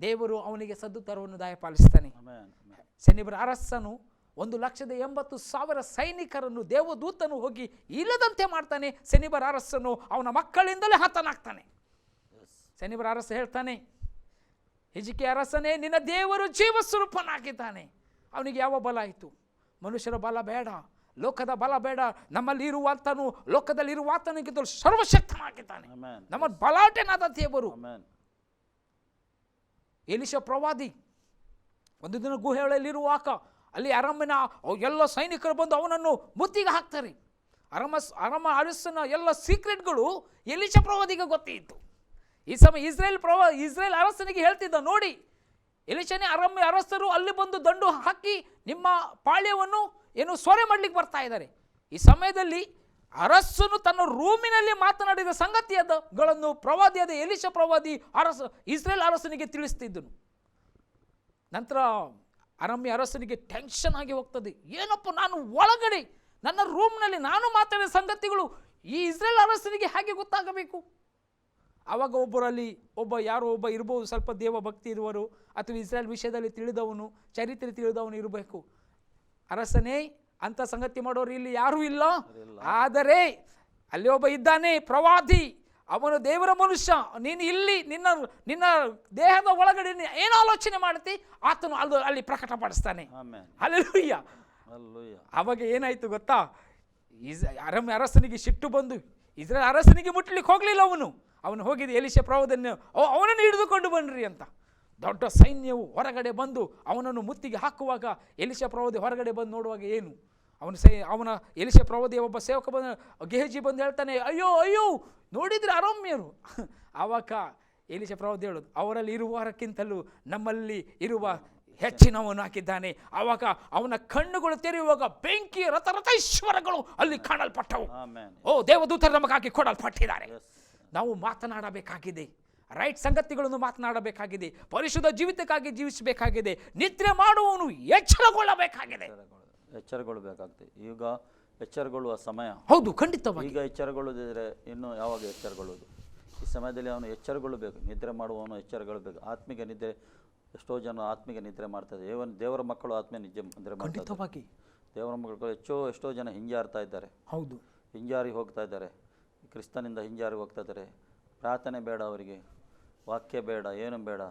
ದೇವರು ಅವನಿಗೆ ಸದ್ದುತರವನ್ನು ದಯಪಾಲಿಸ್ತಾನೆ ಸೆನಿಬರ ಅರಸನು ಒಂದು ಲಕ್ಷದ ಎಂಬತ್ತು ಸಾವಿರ ಸೈನಿಕರನ್ನು ದೇವದೂತನು ಹೋಗಿ ಇಲ್ಲದಂತೆ ಮಾಡ್ತಾನೆ. ಶನಿಬರ ಅರಸನು ಅವನ ಮಕ್ಕಳಿಂದಲೇ ಹತನಾಗ್ತಾನೆ. ಸೆನಿಬರ ಶನಿಬರ ಅರಸ ಹೇಳ್ತಾನೆ ಹಿಜಿಕೆ ಅರಸನೇ ನಿನ್ನ ದೇವರು ಜೀವ ಸ್ವರೂಪನಾಗಿದ್ದಾನೆ ಅವನಿಗೆ ಯಾವ ಬಲ ಆಯಿತು ಮನುಷ್ಯರ ಬಲ ಬೇಡ ಲೋಕದ ಬಲ ಬೇಡ. ನಮ್ಮಲ್ಲಿ ಇರುವಾತನು ಲೋಕದಲ್ಲಿ ಇರುವಾತನಿಗಿಂತಲೂ ಸರ್ವಶಕ್ತನಾಗಿದ್ದಾನೆ ನಮ್ಮ ಬಲಾಟೆನಾದ ದೇವರು. ಎಲಿಶ ಪ್ರವಾದಿ ಒಂದು ದಿನ ಗುಹೆಯೊಳಲ್ಲಿರುವಾಗ ಅಲ್ಲಿ ಅರಮನ ಎಲ್ಲ ಸೈನಿಕರು ಬಂದು ಅವನನ್ನು ಮುತ್ತಿಗೆ ಹಾಕ್ತಾರೆ. ಅರಮ ಅರಮ ಅರಸನ ಎಲ್ಲ ಸೀಕ್ರೆಟ್ಗಳು ಎಲಿಶ ಪ್ರವಾದಿಗೆ ಗೊತ್ತಿತ್ತು ಈ ಸಮಯ ಇಸ್ರೇಲ್ ಪ್ರವ, ಇಸ್ರೇಲ್ ಅರಸನಿಗೆ ಹೇಳ್ತಿದ್ದ, ನೋಡಿ ಎಲಿಶನೇ ಅರಮ್ಯ ಅರಸರು ಅಲ್ಲಿ ಬಂದು ದಂಡು ಹಾಕಿ ನಿಮ್ಮ ಪಾಳ್ಯವನ್ನು ಏನು ಸೊರೆ ಮಾಡ್ಲಿಕ್ಕೆ ಬರ್ತಾ ಇದ್ದಾರೆ. ಈ ಸಮಯದಲ್ಲಿ ಅರಸನು ತನ್ನ ರೂಮಿನಲ್ಲಿ ಮಾತನಾಡಿದ ಸಂಗತಿಯದಗಳನ್ನು ಪ್ರವಾದಿಯಾದ ಎಲಿಶ ಪ್ರವಾದಿ ಅರಸ, ಇಸ್ರೇಲ್ ಅರಸನಿಗೆ ತಿಳಿಸ್ತಿದ್ದನು. ನಂತರ ಅರಮ್ಯ ಅರಸನಿಗೆ ಟೆನ್ಷನ್ ಆಗಿ ಹೋಗ್ತದೆ. ಏನಪ್ಪ ನಾನು ಒಳಗಡೆ, ನನ್ನ ರೂಮ್ನಲ್ಲಿ ನಾನು ಮಾತಾಡಿದ ಸಂಗತಿಗಳು ಈ ಇಸ್ರೇಲ್ ಅರಸನಿಗೆ ಹೇಗೆ ಗೊತ್ತಾಗಬೇಕು? ಆವಾಗ ಒಬ್ಬರಲ್ಲಿ ಒಬ್ಬ ಯಾರೋ ಒಬ್ಬ ಇರ್ಬೋದು ಸ್ವಲ್ಪ ದೇವ ಭಕ್ತಿ ಇರುವರು ಅಥವಾ ಇಸ್ರೇಲ್ ವಿಷಯದಲ್ಲಿ ತಿಳಿದವನು ಚರಿತ್ರೆ ತಿಳಿದವನು ಇರಬೇಕು. ಅರಸನೇ ಅಂತ ಸಂಗತಿ ಮಾಡೋರು ಇಲ್ಲಿ ಯಾರೂ ಇಲ್ಲ. ಆದರೆ ಅಲ್ಲಿ ಒಬ್ಬ ಇದ್ದಾನೆ ಪ್ರವಾದಿ. ಅವನು ದೇವರ ಮನುಷ್ಯ. ನೀನು ಇಲ್ಲಿ ನಿನ್ನ ನಿನ್ನ ದೇಹದ ಒಳಗಡೆ ಏನು ಆಲೋಚನೆ ಮಾಡ್ತಿ ಆತನು ಅಲ್ಲಿ ಅಲ್ಲಿ ಪ್ರಕಟಪಡಿಸ್ತಾನೆ. ಅಲ್ಲೂಯ್ಯ ಅವಾಗ ಏನಾಯ್ತು ಗೊತ್ತಾ? ಇಸ್ ಅರಮ್ ಅರಸನಿಗೆ ಸಿಟ್ಟು ಬಂದು ಇಸ್ರೇಲ್ ಅರಸನಿಗೆ ಮುಟ್ಲಿಕ್ಕೆ ಹೋಗಲಿಲ್ಲ ಅವನು. ಅವನು ಹೋಗಿದ್ದು ಎಲಿಶ ಪ್ರವಾದನ್ನು ಅವ ಅವನನ್ನು ಹಿಡಿದುಕೊಂಡು ಬನ್ನಿರಿ ಅಂತ. ದೊಡ್ಡ ಸೈನ್ಯವು ಹೊರಗಡೆ ಬಂದು ಅವನನ್ನು ಮುತ್ತಿಗೆ ಹಾಕುವಾಗ ಎಲಿಶ ಪ್ರವಾದಿ ಹೊರಗಡೆ ಬಂದು ನೋಡುವಾಗ ಏನು? ಅವನು ಸೈ ಅವನ ಎಲಿಶ ಪ್ರವಾದಿಯ ಒಬ್ಬ ಸೇವಕ ಬಂದ ಗೆಹಜಿ ಬಂದು ಹೇಳ್ತಾನೆ ಅಯ್ಯೋ ಅಯ್ಯೋ ನೋಡಿದರೆ ಅರಮ್ಯರು. ಆವಾಗ ಎಲಿಶ ಪ್ರವಾದಿ ಹೇಳೋದು ಅವರಲ್ಲಿ ಇರುವವರಕ್ಕಿಂತಲೂ ನಮ್ಮಲ್ಲಿ ಇರುವ ಹೆಚ್ಚಿನವನು ಹಾಕಿದ್ದಾನೆ. ಆವಾಗ ಅವನ ಕಣ್ಣುಗಳು ತೆರೆಯುವಾಗ ಬೆಂಕಿ ರಥರಥೈಶ್ವರಗಳು ಅಲ್ಲಿ ಕಾಣಲ್ಪಟ್ಟವು. ಓ ದೇವದೂತರು ನಮಗಾಗಿ ಹಾಕಿ ಕೊಡಲ್ಪಟ್ಟಿದ್ದಾರೆ ನಾವು ಮಾತನಾಡಬೇಕಾಗಿದೆ. ರೈಟ್ ಸಂಗತಿಗಳನ್ನು ಮಾತನಾಡಬೇಕಾಗಿದೆ. ಪರಿಶುದ್ಧ ಜೀವಿತಕ್ಕಾಗಿ ಜೀವಿಸಬೇಕಾಗಿದೆ. ನಿದ್ರೆ ಮಾಡುವವನು ಎಚ್ಚರಗೊಳ್ಳಬೇಕಾಗಿದೆ. ಎಚ್ಚರಗೊಳ್ಳಬೇಕಾಗ್ತದೆ ಈಗ ಎಚ್ಚರಗೊಳ್ಳುವ ಸಮಯ. ಹೌದು ಖಂಡಿತವಾಗಿ. ಈಗ ಎಚ್ಚರಗೊಳ್ಳುದಿದ್ರೆ ಇನ್ನು ಯಾವಾಗ ಎಚ್ಚರಗೊಳ್ಳೋದು ಈ ಸಮಯದಲ್ಲಿ ಅವನು ಎಚ್ಚರಗೊಳ್ಳಬೇಕು. ನಿದ್ರೆ ಮಾಡುವವನು ಎಚ್ಚರಗೊಳ್ಳಬೇಕು. ಆತ್ಮಿಕ ನಿದ್ರೆ ಎಷ್ಟೋ ಜನ ಆತ್ಮಿಕ ನಿದ್ರೆ ಮಾಡ್ತಾರೆ. ಏವನ್ ದೇವರ ಮಕ್ಕಳು ಆತ್ಮ ನಿದ್ರೆ ನಿದ್ರೆ ಮಾಡ್ತಾರೆ ಖಂಡಿತವಾಗಿ. ದೇವರ ಮಕ್ಕಳು ಹೆಚ್ಚು ಎಷ್ಟೋ ಜನ ಹಿಂಜಾರ್ತಾ ಇದ್ದಾರೆ. ಹೌದು. ಹಿಂಜಾರಿ ಹೋಗ್ತಾ ಇದ್ದಾರೆ. ಕ್ರಿಸ್ತನಿಂದ ಹಿಂಜಾರಿ ಹೋಗ್ತಾ ಇದ್ದಾರೆ ಪ್ರಾರ್ಥನೆ ಬೇಡ ಅವರಿಗೆ. ವಾಕ್ಯ ಬೇಡ, ಏನು ಬೇಡ.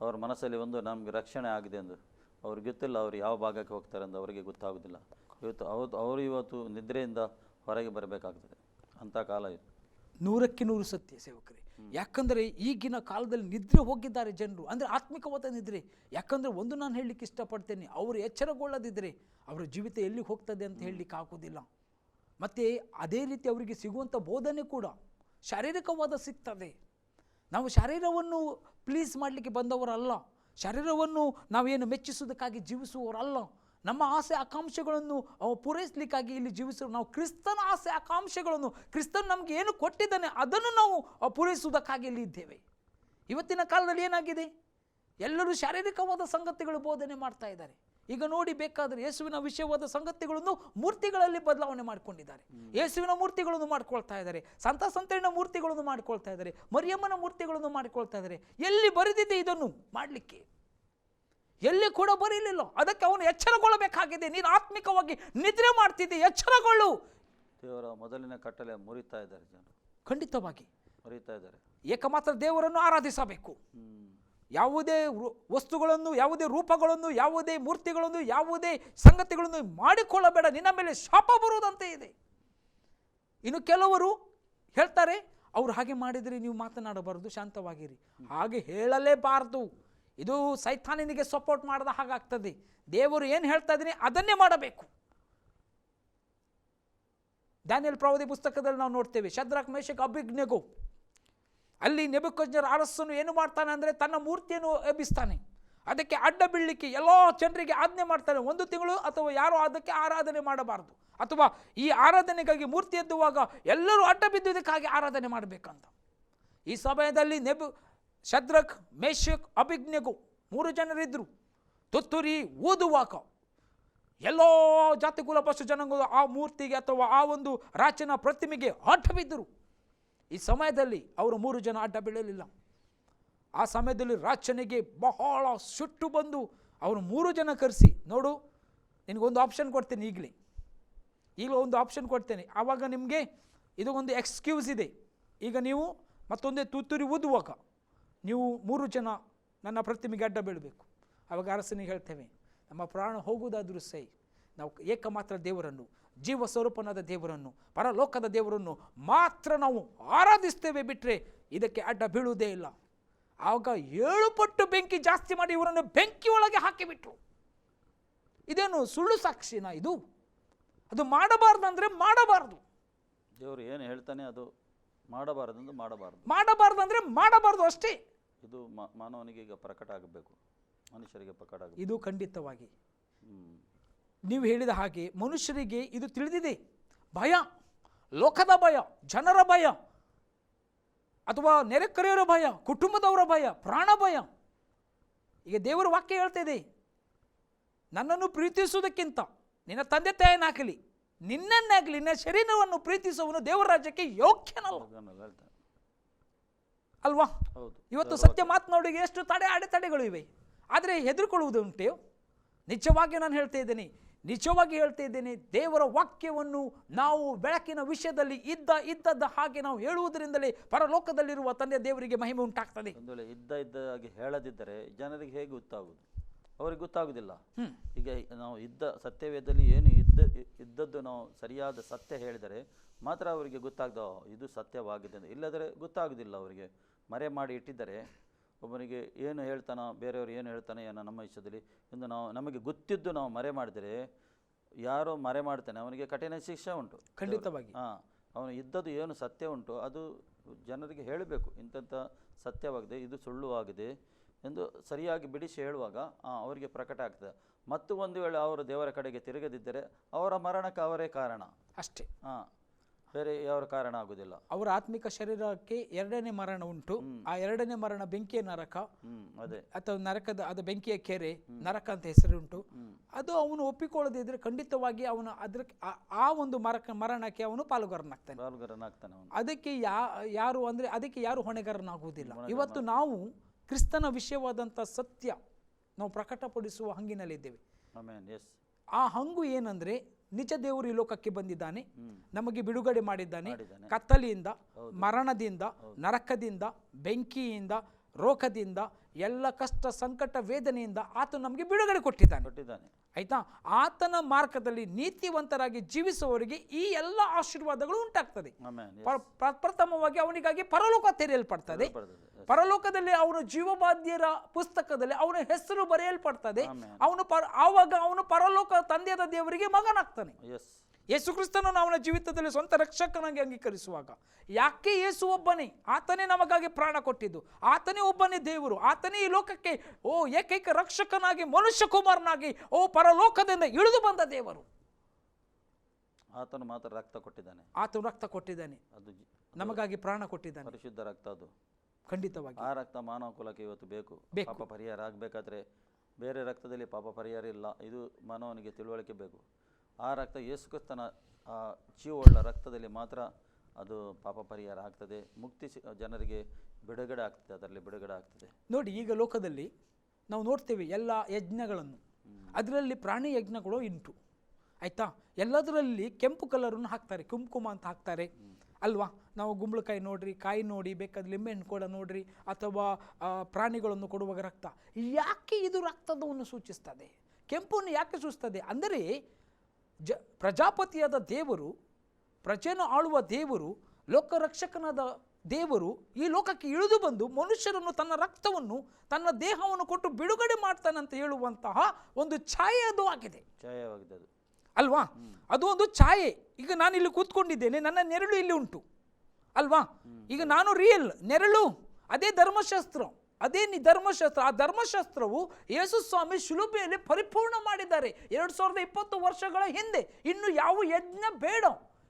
ಅವ್ರ ಮನಸ್ಸಲ್ಲಿ ಒಂದು ನಮಗೆ ರಕ್ಷಣೆ ಆಗಿದೆ ಎಂದು. ಅವ್ರಿಗೆ ಗೊತ್ತಿಲ್ಲ ಅವ್ರು ಯಾವ ಭಾಗಕ್ಕೆ ಹೋಗ್ತಾರೆ ಅಂತ ಅವರಿಗೆ ಗೊತ್ತಾಗೋದಿಲ್ಲ. ಇವತ್ತು ಅವ್ರು, ಅವರು ಇವತ್ತು ನಿದ್ರೆಯಿಂದ ಹೊರಗೆ ಬರಬೇಕಾಗ್ತದೆ. ಅಂಥ ಕಾಲ ಇದು. ನೂರಕ್ಕೆ ನೂರು ಸತ್ಯ ಸೇವಕರೇ. ಯಾಕಂದರೆ ಈಗಿನ ಕಾಲದಲ್ಲಿ ನಿದ್ರೆ ಹೋಗಿದ್ದಾರೆ ಜನರು. ಅಂದರೆ ಆತ್ಮಿಕವಾದ ನಿದ್ರೆ. ಯಾಕಂದರೆ ಒಂದು ನಾನು ಹೇಳಲಿಕ್ಕೆ ಇಷ್ಟಪಡ್ತೇನೆ, ಅವರು ಎಚ್ಚರಗೊಳ್ಳದಿದ್ದರೆ ಅವರ ಜೀವಿತ ಎಲ್ಲಿ ಹೋಗ್ತದೆ ಅಂತ ಹೇಳಲಿಕ್ಕೆ ಆಗೋದಿಲ್ಲ. ಮತ್ತು ಅದೇ ರೀತಿ ಅವರಿಗೆ ಸಿಗುವಂಥ ಬೋಧನೆ ಕೂಡ ಶಾರೀರಿಕವಾದ ಸಿಗ್ತದೆ. ನಾವು ಶರೀರವನ್ನು ಪ್ಲೀಸ್ ಮಾಡಲಿಕ್ಕೆ ಬಂದವರಲ್ಲ. ಶರೀರವನ್ನು ನಾವೇನು ಮೆಚ್ಚಿಸುವುದಕ್ಕಾಗಿ ಜೀವಿಸುವವರಲ್ಲ. ನಮ್ಮ ಆಸೆ ಆಕಾಂಕ್ಷೆಗಳನ್ನು ಪೂರೈಸಲಿಕ್ಕಾಗಿ ಇಲ್ಲಿ ಜೀವಿಸುವ ನಾವು ಕ್ರಿಸ್ತನ ಆಸೆ ಆಕಾಂಕ್ಷೆಗಳನ್ನು ಕ್ರಿಸ್ತನ್ ನಮಗೆ ಏನು ಕೊಟ್ಟಿದ್ದಾನೆ ಅದನ್ನು ನಾವು ಪೂರೈಸುವುದಕ್ಕಾಗಿ ಇಲ್ಲಿ ಇದ್ದೇವೆ. ಇವತ್ತಿನ ಕಾಲದಲ್ಲಿ ಏನಾಗಿದೆ? ಎಲ್ಲರೂ ಶಾರೀರಿಕವಾದ ಸಂಗತಿಗಳು ಬೋಧನೆ ಮಾಡ್ತಾ ಇದ್ದಾರೆ. ಈಗ ನೋಡಿ ಬೇಕಾದರೆ ಯೇಸುವಿನ ವಿಷಯವಾದ ಸಂಗತಿಗಳನ್ನು ಮೂರ್ತಿಗಳಲ್ಲಿ ಬದಲಾವಣೆ ಮಾಡಿಕೊಂಡಿದ್ದಾರೆ. ಯೇಸುವಿನ ಮೂರ್ತಿಗಳನ್ನು ಮಾಡ್ಕೊಳ್ತಾ ಇದ್ದಾರೆ. ಸಂತ ಸಂತರಿನ ಮೂರ್ತಿಗಳನ್ನು ಮಾಡ್ಕೊಳ್ತಾ ಇದ್ದಾರೆ. ಮರಿಯಮ್ಮನ ಮೂರ್ತಿಗಳನ್ನು ಮಾಡ್ಕೊಳ್ತಾ ಇದ್ದಾರೆ. ಎಲ್ಲಿ ಬರೆದಿದೆ ಇದನ್ನು? ಮಾಡಲಿಕ್ಕೆ. ಎಲ್ಲಿ ಕೂಡ ಬರೀಲಿಲ್ಲ. ಅದಕ್ಕೆ ಅವನು ಎಚ್ಚರಗೊಳ್ಳಬೇಕಾಗಿದೆ. ನೀನು ಆತ್ಮಿಕವಾಗಿ ನಿದ್ರೆ ಮಾಡ್ತಿದ್ದೆ. ಎಚ್ಚರಗೊಳ್ಳು. ದೇವರ ಮೊದಲಿನ ಕಟ್ಟಲೆ ಮುರಿತಾ ಇದ್ದಾರೆ ಜನರು. ಖಂಡಿತವಾಗಿ. ಮುರಿತಾ ಇದ್ದಾರೆ. ಏಕಮಾತ್ರ ದೇವರನ್ನು ಆರಾಧಿಸಬೇಕು. ಯಾವುದೇ ವಸ್ತುಗಳನ್ನು, ಯಾವುದೇ ರೂಪಗಳನ್ನು, ಯಾವುದೇ ಮೂರ್ತಿಗಳನ್ನು, ಯಾವುದೇ ಸಂಗತಿಗಳನ್ನು ಮಾಡಿಕೊಳ್ಳಬೇಡ. ನಿನ್ನ ಮೇಲೆ ಶಾಪ ಬರುವುದಂತೆ ಇದೆ. ಇನ್ನು ಕೆಲವರು ಹೇಳ್ತಾರೆ, ಅವ್ರು ಹಾಗೆ ಮಾಡಿದರೆ ನೀವು ಮಾತನಾಡಬಾರದು, ಶಾಂತವಾಗಿರಿ. ಹಾಗೆ ಹೇಳಲೇಬಾರದು. ಇದು ಸೈತಾನಿನಿಗೆ ಸಪೋರ್ಟ್ ಮಾಡದ ಹಾಗಾಗ್ತದೆ. ದೇವರು ಏನು ಹೇಳ್ತಾ ಇದ್ದೀನಿ, ಅದನ್ನೇ ಮಾಡಬೇಕು. ಡ್ಯಾನಿಯಲ್ ಪ್ರವಾದಿ ಪುಸ್ತಕದಲ್ಲಿ ನಾವು ನೋಡ್ತೇವೆ, ಶದ್ರಾಕ್ ಮೇಷಕ್ ಅಭಿಜ್ಞೆಗೂ ಅಲ್ಲಿ ನೆಬಕಜ್ಞರ ಅರಸ್ಸನ್ನು ಏನು ಮಾಡ್ತಾನೆ ಅಂದರೆ ತನ್ನ ಮೂರ್ತಿಯನ್ನು ಎಬ್ಬಿಸ್ತಾನೆ. ಅದಕ್ಕೆ ಅಡ್ಡ ಬೀಳಲಿಕ್ಕೆ ಎಲ್ಲ ಜನರಿಗೆ ಆಜ್ಞೆ ಮಾಡ್ತಾನೆ. ಒಂದು ತಿಂಗಳು ಅಥವಾ ಯಾರು ಅದಕ್ಕೆ ಆರಾಧನೆ ಮಾಡಬಾರದು. ಅಥವಾ ಈ ಆರಾಧನೆಗಾಗಿ ಮೂರ್ತಿ ಎದ್ದುವಾಗ ಎಲ್ಲರೂ ಅಡ್ಡ ಬಿದ್ದುದಕ್ಕಾಗಿ ಆರಾಧನೆ ಮಾಡಬೇಕಂತ. ಈ ಸಮಯದಲ್ಲಿ ನೆಬು, ಶದ್ರಕ್ ಮೇಷಕ್ ಅಭಿಜ್ಞೆಗು ಮೂರು ಜನರಿದ್ದರು ತುತ್ತೂರಿ ಓದುವಾಗ ಎಲ್ಲೋ ಜಾತಿ ಕುಲ ಪಶು ಜನಾಂಗದ ಆ ಮೂರ್ತಿಗೆ ಅಥವಾ ಆ ಒಂದು ರಾಚನ ಪ್ರತಿಮೆಗೆ ಅಡ್ಡ ಬಿದ್ದರು. ಈ ಸಮಯದಲ್ಲಿ ಅವರು ಮೂರು ಜನ ಅಡ್ಡ ಬೀಳಲಿಲ್ಲ. ಆ ಸಮಯದಲ್ಲಿ ರಾಚನಿಗೆ ಬಹಳ ಸುಟ್ಟು ಬಂದು ಅವರು ಮೂರು ಜನ ಕರೆಸಿ, ನೋಡು ನಿನಗೊಂದು ಆಪ್ಷನ್ ಕೊಡ್ತೇನೆ ಈಗಲೇ. ಈಗ ಒಂದು ಆಪ್ಷನ್ ಕೊಡ್ತೇನೆ. ಆವಾಗ ನಿಮಗೆ ಇದು ಒಂದು ಎಕ್ಸ್ಕ್ಯೂಸ್ ಇದೆ. ಈಗ ನೀವು ಮತ್ತೊಂದೇ ತೂತುರಿ ಊದುವಾಗ ನೀವು ಮೂರು ಜನ ನನ್ನ ಪ್ರತಿಮೆಗೆ ಅಡ್ಡ ಬೀಳಬೇಕು. ಆವಾಗ ಅರಸನಿಗೆ ಹೇಳ್ತೇವೆ, ನಮ್ಮ ಪ್ರಾಣ ಹೋಗುವುದಾದರೂ ಸೈ ನಾವು ಏಕಮಾತ್ರ ದೇವರನ್ನು ಜೀವ ಸ್ವರೂಪನಾದ ದೇವರನ್ನು ಪರಲೋಕದ ದೇವರನ್ನು ಮಾತ್ರ ನಾವು ಆರಾಧಿಸ್ತೇವೆ ಬಿಟ್ಟರೆ ಇದಕ್ಕೆ ಅಡ್ಡ ಬೀಳುವುದೇ ಇಲ್ಲ. ಆಗ ಏಳು ಪಟ್ಟು ಬೆಂಕಿ ಜಾಸ್ತಿ ಮಾಡಿ ಇವರನ್ನು ಬೆಂಕಿ ಒಳಗೆ ಹಾಕಿಬಿಟ್ರು. ಇದೇನು ಸುಳ್ಳು ಸಾಕ್ಷಿನ ಇದು? ಅದು ಮಾಡಬಾರ್ದು ಅಂದರೆ ಮಾಡಬಾರ್ದು. ದೇವರು ಏನು ಹೇಳ್ತಾನೆ ಅದು ಮಾಡಬಾರದಂದು ಮಾಡಬಾರದು. ಮಾಡಬಾರ್ದು ಅಂದರೆ ಮಾಡಬಾರ್ದು ಅಷ್ಟೇ. ಇದು ಮಾನವನಿಗೆ ಈಗ ಪ್ರಕಟ ಆಗಬೇಕು. ಮನುಷ್ಯರಿಗೆ ಪ್ರಕಟ ಆಗಬೇಕು. ಇದು ಖಂಡಿತವಾಗಿ. ನೀವು ಹೇಳಿದ ಹಾಗೆ ಮನುಷ್ಯರಿಗೆ ಇದು ತಿಳಿದಿದೆ. ಭಯ ಲೋಕದ ಭಯ ಜನರ ಭಯ ಅಥವಾ ನೆರೆಕರೆಯವರ ಭಯ ಕುಟುಂಬದವರ ಭಯ ಪ್ರಾಣ ಭಯ. ಈಗ ದೇವರ ವಾಕ್ಯ ಹೇಳ್ತಾ ಇದೆ ನನ್ನನ್ನು ಪ್ರೀತಿಸುವುದಕ್ಕಿಂತ ನಿನ್ನ ತಂದೆ ತಾಯಿಯನ್ನಾಗಲಿ ನಿನ್ನನ್ನಾಗಲಿ ನಿನ್ನ ಶರೀರವನ್ನು ಪ್ರೀತಿಸುವನು ದೇವರ ರಾಜ್ಯಕ್ಕೆ ಯೋಗ್ಯನಲ್ಲ. ಅಲ್ವಾ? ಇವತ್ತು ಸತ್ಯ ಮಾತನಾಡಿಗೆ ಎಷ್ಟು ತಡೆ ಅಡೆತಡೆಗಳು ಇವೆ. ಆದರೆ ಹೆದರ್ಕೊಳ್ಳುವುದು ಉಂಟು ನಿಜವಾಗಿ ನಾನು ಹೇಳ್ತಾ ಇದ್ದೇನೆ ನಿಜವಾಗಿ ಹೇಳ್ತಾ ಇದ್ದೇನೆ ದೇವರ ವಾಕ್ಯವನ್ನು ನಾವು ಬೆಳಕಿನ ವಿಷಯದಲ್ಲಿ ಇದ್ದ ಇದ್ದದ್ದ ಹಾಗೆ ನಾವು ಹೇಳುವುದರಿಂದಲೇ ಪರಲೋಕದಲ್ಲಿರುವ ತಂದೆ ದೇವರಿಗೆ ಮಹಿಮೆ ಉಂಟಾಗ್ತದೆ. ಒಂದು ಇದ್ದ ಇದ್ದ ಹಾಗೆ ಹೇಳದಿದ್ದರೆ ಜನರಿಗೆ ಹೇಗೆ ಗೊತ್ತಾಗುವುದು? ಅವ್ರಿಗೆ ಗೊತ್ತಾಗುವುದಿಲ್ಲ ಈಗ ನಾವು ಇದ್ದ ಸತ್ಯವೇದದಲ್ಲಿ ಏನು ಇದ್ದ ಇದ್ದದ್ದು ನಾವು ಸರಿಯಾದ ಸತ್ಯ ಹೇಳಿದರೆ ಮಾತ್ರ ಅವರಿಗೆ ಗೊತ್ತಾಗ್ದ ಇದು ಸತ್ಯವಾಗಿದೆ ಇಲ್ಲದರೆ ಗೊತ್ತಾಗುವುದಿಲ್ಲ ಅವರಿಗೆ. ಮರೆ ಮಾಡಿ ಇಟ್ಟಿದ್ದರೆ ಒಬ್ಬನಿಗೆ ಏನು ಹೇಳ್ತಾನೋ ಬೇರೆಯವರು ಏನು ಹೇಳ್ತಾನೆ ಏನೋ ನಮ್ಮ ವಿಷಯದಲ್ಲಿ ಇಂದು ನಾವು ನಮಗೆ ಗೊತ್ತಿದ್ದು ನಾವು ಮರೆ ಮಾಡಿದರೆ ಯಾರೋ ಮರೆ ಮಾಡ್ತಾನೆ ಅವನಿಗೆ ಕಠಿಣ ಶಿಕ್ಷೆ ಉಂಟು. ಖಂಡಿತವಾಗಿ. ಹಾಂ ಅವನು ಇದ್ದದ್ದು ಏನು ಸತ್ಯ ಉಂಟು ಅದು ಜನರಿಗೆ ಹೇಳಬೇಕು ಇಂಥಂಥ ಸತ್ಯವಾಗಿದೆ ಇದು ಸುಳ್ಳು ಆಗಿದೆ ಎಂದು ಸರಿಯಾಗಿ ಬಿಡಿಸಿ ಹೇಳುವಾಗ ಅವರಿಗೆ ಪ್ರಕಟ ಆಗ್ತದೆ. ಮತ್ತು ಒಂದು ವೇಳೆ ಅವರು ದೇವರ ಕಡೆಗೆ ತಿರುಗದಿದ್ದರೆ ಅವರ ಮರಣಕ್ಕೆ ಅವರೇ ಕಾರಣ. ಅಷ್ಟೇ. ಹಾಂ ಬೇರೆ ಯಾವ ಕಾರಣ ಆಗುದಿಲ್ಲ. ಅವರ ಆತ್ಮಿಕ ಶರೀರಕ್ಕೆ ಎರಡನೇ ಮರಣ ಉಂಟು. ಆ ಎರಡನೇ ಮರಣ ಬೆಂಕಿಯ ನರಕ. ಅದೇ. ಅಥವಾ ನರಕದ ಅದು ಬೆಂಕಿಯ ಕೆರೆ ನರಕ ಅಂತ ಹೆಸರುಂಟು ಅದು ಅವನು ಒಪ್ಪಿಕೊಳ್ಳದಿದ್ರೆ ಖಂಡಿತವಾಗಿ ಅವನು ಅದ್ರ ಆ- ಒಂದು ಮರಕ ಮರಣಕ್ಕೆ ಅವನು ಪಾಲುಗಾರನಾಗ್ತಾನೆ. ಪಾಲುಗಾರನಾಗ್ತಾನೆ ಅವನು. ಅದಕ್ಕೆ ಯಾ ಯಾರು ಅಂದ್ರೆ ಅದಕ್ಕೆ ಯಾರು ಹೊಣೆಗಾರನಾಗುವುದಿಲ್ಲ. ಇವತ್ತು ನಾವು ಕ್ರಿಸ್ತನ ವಿಷಯವಾದಂಥ ಸತ್ಯ ನಾವು ಪ್ರಕಟಪಡಿಸುವ ಹಂಗಿನಲ್ಲಿದ್ದೇವೆ. ಆ ಹಂಗು ಏನಂದ್ರೆ ನಿಜ ದೇವರು ಈ ಲೋಕಕ್ಕೆ ಬಂದಿದ್ದಾನೆ. ನಮಗೆ ಬಿಡುಗಡೆ ಮಾಡಿದ್ದಾನೆ. ಕತ್ತಲೆಯಿಂದ ಮರಣದಿಂದ ನರಕದಿಂದ ಬೆಂಕಿಯಿಂದ ರೋಗದಿಂದ ಎಲ್ಲ ಕಷ್ಟ ಸಂಕಟ ವೇದನೆಯಿಂದ ಆತ ನಮಗೆ ಬಿಡುಗಡೆ ಕೊಟ್ಟಿದ್ದಾನೆ. ಕೊಟ್ಟಿದ್ದಾನೆ. ಆಯ್ತಾ? ಆತನ ಮಾರ್ಗದಲ್ಲಿ ನೀತಿವಂತರಾಗಿ ಜೀವಿಸುವವರಿಗೆ ಈ ಎಲ್ಲ ಆಶೀರ್ವಾದಗಳು ಉಂಟಾಗ್ತದೆ. ಪ್ರಥಮವಾಗಿ ಅವನಿಗಾಗಿ ಪರಲೋಕ ತೆರೆಯಲ್ಪಡ್ತದೆ. ಪರಲೋಕದಲ್ಲಿ ಅವನು ಜೀವಬಾಧ್ಯರ ಪುಸ್ತಕದಲ್ಲಿ ಅವನ ಹೆಸರು ಬರೆಯಲ್ಪಡ್ತದೆ. ಅವನು ಪರ ಆವಾಗ ಅವನು ಪರಲೋಕ ತಂದೆಯಾದ ದೇವರಿಗೆ ಮಗನಾಗ್ತಾನೆ. ಯೇಸು ಕ್ರಿಸ್ತನು ಅವನ ಜೀವಿತದಲ್ಲಿ ಸ್ವಂತ ರಕ್ಷಕನಾಗಿ ಅಂಗೀಕರಿಸುವಾಗ ಯಾಕೆ ಯೇಸು ಒಬ್ಬನೇ? ಆತನೇ ನಮಗಾಗಿ ಪ್ರಾಣ ಕೊಟ್ಟಿದ್ದು. ಆತನೇ ಒಬ್ಬನೇ ದೇವರು. ಆತನೇ ಈ ಲೋಕಕ್ಕೆ ಓ ಏಕೈಕ ರಕ್ಷಕನಾಗಿ ಮನುಷ್ಯ ಕುಮಾರನಾಗಿ ಓ ಪರಲೋಕದಿಂದ ಇಳಿದು ಬಂದ ದೇವರು. ಆತನು ಮಾತ್ರ ರಕ್ತ ಕೊಟ್ಟಿದ್ದಾನೆ. ಆತನು ರಕ್ತ ಕೊಟ್ಟಿದ್ದಾನೆ. ಅದು ನಮಗಾಗಿ ಪ್ರಾಣ ಕೊಟ್ಟಿದ್ದಾನೆ. ಪರಿಶುದ್ಧ ರಕ್ತ ಅದು. ಖಂಡಿತವಾಗಿ. ಆ ರಕ್ತ ಮಾನವ ಕುಲಕ್ಕೆ ಇವತ್ತು ಬೇಕು. ಬೇಕು. ಪಾಪ ಪರಿಹಾರ ಆಗಬೇಕಾದ್ರೆ ಬೇರೆ ರಕ್ತದಲ್ಲಿ ಪಾಪ ಪರಿಹಾರ ಇಲ್ಲ. ಇದು ಮಾನವನಿಗೆ ತಿಳುವಳಿಕೆ ಬೇಕು. ಆ ರಕ್ತ ಯೇಸುಕ್ರಿಸ್ತನ ಆ ಜೀವವುಳ್ಳ ರಕ್ತದಲ್ಲಿ ಮಾತ್ರ ಅದು ಪಾಪ ಪರಿಹಾರ ಆಗ್ತದೆ. ಮುಕ್ತಿ ಜನರಿಗೆ ಬಿಡುಗಡೆ ಆಗ್ತದೆ ಅದರಲ್ಲಿ ಬಿಡುಗಡೆ ಆಗ್ತದೆ. ನೋಡಿ ಈಗ ಲೋಕದಲ್ಲಿ ನಾವು ನೋಡ್ತೇವೆ ಎಲ್ಲ ಯಜ್ಞಗಳನ್ನು. ಅದರಲ್ಲಿ ಪ್ರಾಣಿ ಯಜ್ಞಗಳು ಇಂಟು. ಆಯ್ತಾ? ಎಲ್ಲದರಲ್ಲಿ ಕೆಂಪು ಕಲರನ್ನು ಹಾಕ್ತಾರೆ ಕುಂಕುಮ ಅಂತ ಹಾಕ್ತಾರೆ. ಅಲ್ವಾ? ನಾವು ಗುಂಬಳಕಾಯಿ ನೋಡ್ರಿ ಕಾಯಿ ನೋಡಿ ಬೇಕಾದ ಲಿಂಬೆಹಣ್ಣು ಕೂಡ ನೋಡ್ರಿ ಅಥವಾ ಪ್ರಾಣಿಗಳನ್ನು ಕೊಡುವಾಗ ರಕ್ತ. ಯಾಕೆ ಇದು ರಕ್ತದವನ್ನು ಸೂಚಿಸ್ತದೆ? ಕೆಂಪನ್ನು ಯಾಕೆ ಸೂಚಿಸ್ತದೆ? ಅಂದರೆ ಜ ಪ್ರಜಾಪತಿಯಾದ ದೇವರು ಪ್ರಜೆಯನ್ನು ಆಳುವ ದೇವರು ಲೋಕರಕ್ಷಕನಾದ ದೇವರು ಈ ಲೋಕಕ್ಕೆ ಇಳಿದು ಬಂದು ಮನುಷ್ಯರನ್ನು ತನ್ನ ರಕ್ತವನ್ನು ತನ್ನ ದೇಹವನ್ನು ಕೊಟ್ಟು ಬಿಡುಗಡೆ ಮಾಡ್ತಾನಂತ ಅಂತ ಹೇಳುವಂತಹ ಒಂದು ಛಾಯೆ ಅದು ಆಗಿದೆ. ಛಾಯವಾಗಿದೆ ಅದು ಅಲ್ವಾ ಅದು ಒಂದು ಛಾಯೆ. ಈಗ ನಾನು ಇಲ್ಲಿ ಕೂತ್ಕೊಂಡಿದ್ದೇನೆ ನನ್ನ ನೆರಳು ಇಲ್ಲಿ ಉಂಟು. ಅಲ್ವಾ? ಈಗ ನಾನು ರಿಯಲ್ ನೆರಳು ಅದೇ ಧರ್ಮಶಾಸ್ತ್ರ. ಅದೇ ನಿ ಧರ್ಮಶಾಸ್ತ್ರ? ಆ ಧರ್ಮಶಾಸ್ತ್ರವು ಯೇಸು ಸ್ವಾಮಿ ಶಿಲುಬೆಯಲ್ಲಿ ಪರಿಪೂರ್ಣ ಮಾಡಿದ್ದಾರೆ. ಎರಡು ಸಾವಿರದ ಇಪ್ಪತ್ತು ವರ್ಷಗಳ ಹಿಂದೆ. ಇನ್ನು ಯಾವ ಯಜ್ಞ ಬೇಡ?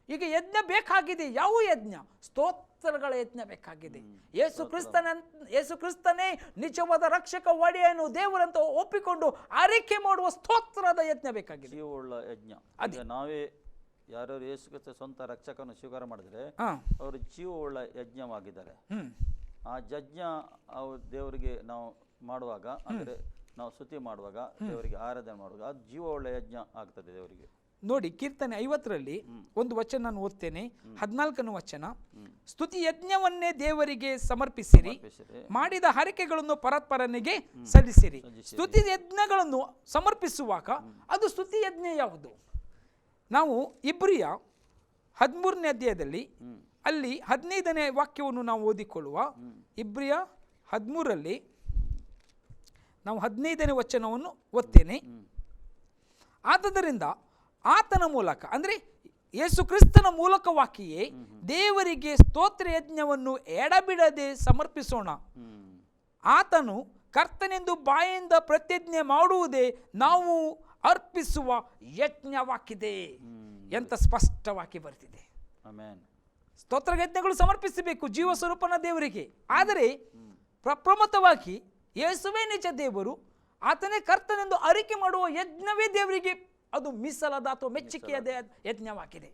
ಈಗ ಯಜ್ಞ ಬೇಕಾಗಿದೆ. ಯಾವ ಯಜ್ಞ? ಸ್ತೋತ್ರಗಳ ಯಜ್ಞ ಬೇಕಾಗಿದೆ. ಯೇಸು ಕ್ರಿಸ್ತನ ಯೇಸು ಕ್ರಿಸ್ತನೇ ನಿಜವಾದ ರಕ್ಷಕ ಒಡೆಯನು ದೇವರಂತ ಒಪ್ಪಿಕೊಂಡು ಆರೈಕೆ ಮಾಡುವ ಸ್ತೋತ್ರದ ಯಜ್ಞ ಬೇಕಾಗಿದೆ. ಯಜ್ಞ. ಅದೇ. ನಾವೇ ಯಾರ್ಯಾರು ಯೇಸು ಕ್ರಿಸ್ತ ಸ್ವಂತ ರಕ್ಷಕನ ಸ್ವೀಕಾರ ಮಾಡಿದ್ರೆ ಅವರು ಜೀವವುಳ್ಳ ಯಜ್ಞವಾಗಿದ್ದಾರೆ. ಆ ಜಜ್ಞ ಅವ್ರ ದೇವರಿಗೆ ನಾವು ಮಾಡುವಾಗ ಅಂದರೆ ನಾವು ಸ್ತುತಿ ಮಾಡುವಾಗ ದೇವರಿಗೆ ಆರಾಧನೆ ಮಾಡುವಾಗ ಅದು ಜೀವ ಒಳ್ಳೆ ಯಜ್ಞ ಆಗ್ತದೆ ದೇವರಿಗೆ. ನೋಡಿ ಕೀರ್ತನೆ ಐವತ್ತರಲ್ಲಿ ಒಂದು ವಚನ ನಾನು ಓದ್ತೇನೆ. ಹದಿನಾಲ್ಕನೇ ವಚನ. ಸ್ತುತಿ ಯಜ್ಞವನ್ನೇ ದೇವರಿಗೆ ಸಮರ್ಪಿಸಿರಿ. ಸಮರ್ಪಿಸಿರಿ. ಮಾಡಿದ ಹರಕೆಗಳನ್ನು ಪರಸ್ಪರನಿಗೆ ಸಲ್ಲಿಸಿರಿ. ಸ್ತುತಿ ಯಜ್ಞಗಳನ್ನು ಸಮರ್ಪಿಸುವಾಗ ಅದು ಸ್ತುತಿ ಯಜ್ಞ ಯಾವುದು? ನಾವು ಇಬ್ರಿಯ ಹದಿಮೂರನೇ ಅಧ್ಯಾಯದಲ್ಲಿ ಅಲ್ಲಿ ಹದಿನೈದನೇ ವಾಕ್ಯವನ್ನು ನಾವು ಓದಿಕೊಳ್ಳುವ. ಇಬ್ರಿಯ ಹದಿಮೂರರಲ್ಲಿ ನಾವು ಹದಿನೈದನೇ ವಚನವನ್ನು ಓದ್ತೇನೆ. ಆದ್ದರಿಂದ ಆತನ ಮೂಲಕ ಅಂದರೆ ಯೇಸು ಕ್ರಿಸ್ತನ ಮೂಲಕವಾಗಿಯೇ ದೇವರಿಗೆ ಸ್ತೋತ್ರ ಯಜ್ಞವನ್ನು ಎಡಬಿಡದೆ ಸಮರ್ಪಿಸೋಣ. ಆತನು ಕರ್ತನೆಂದು ಬಾಯಿಂದ ಪ್ರತಿಜ್ಞೆ ಮಾಡುವುದೇ ನಾವು ಅರ್ಪಿಸುವ ಯಜ್ಞವಾಗಿದೆ ಎಂತ ಸ್ಪಷ್ಟವಾಗಿ ಬರ್ತಿದೆ ಸ್ತೋತ್ರ ಯಜ್ಞಗಳು ಸಮರ್ಪಿಸಬೇಕು ಜೀವ ಸ್ವರೂಪನ ದೇವರಿಗೆ. ಆದರೆ ಪ್ರಪ್ರಮತವಾಗಿ ಯೇಸುವೇ ನಿಜ ದೇವರು ಆತನೇ ಕರ್ತನೆಂದು ಅರಿಕೆ ಮಾಡುವ ಯಜ್ಞವೇ ದೇವರಿಗೆ. ಅದು ಮೀಸಲಾದ ಅಥವಾ ಮೆಚ್ಚುಗೆಯಾದ ಯಜ್ಞವಾಗಿದೆ.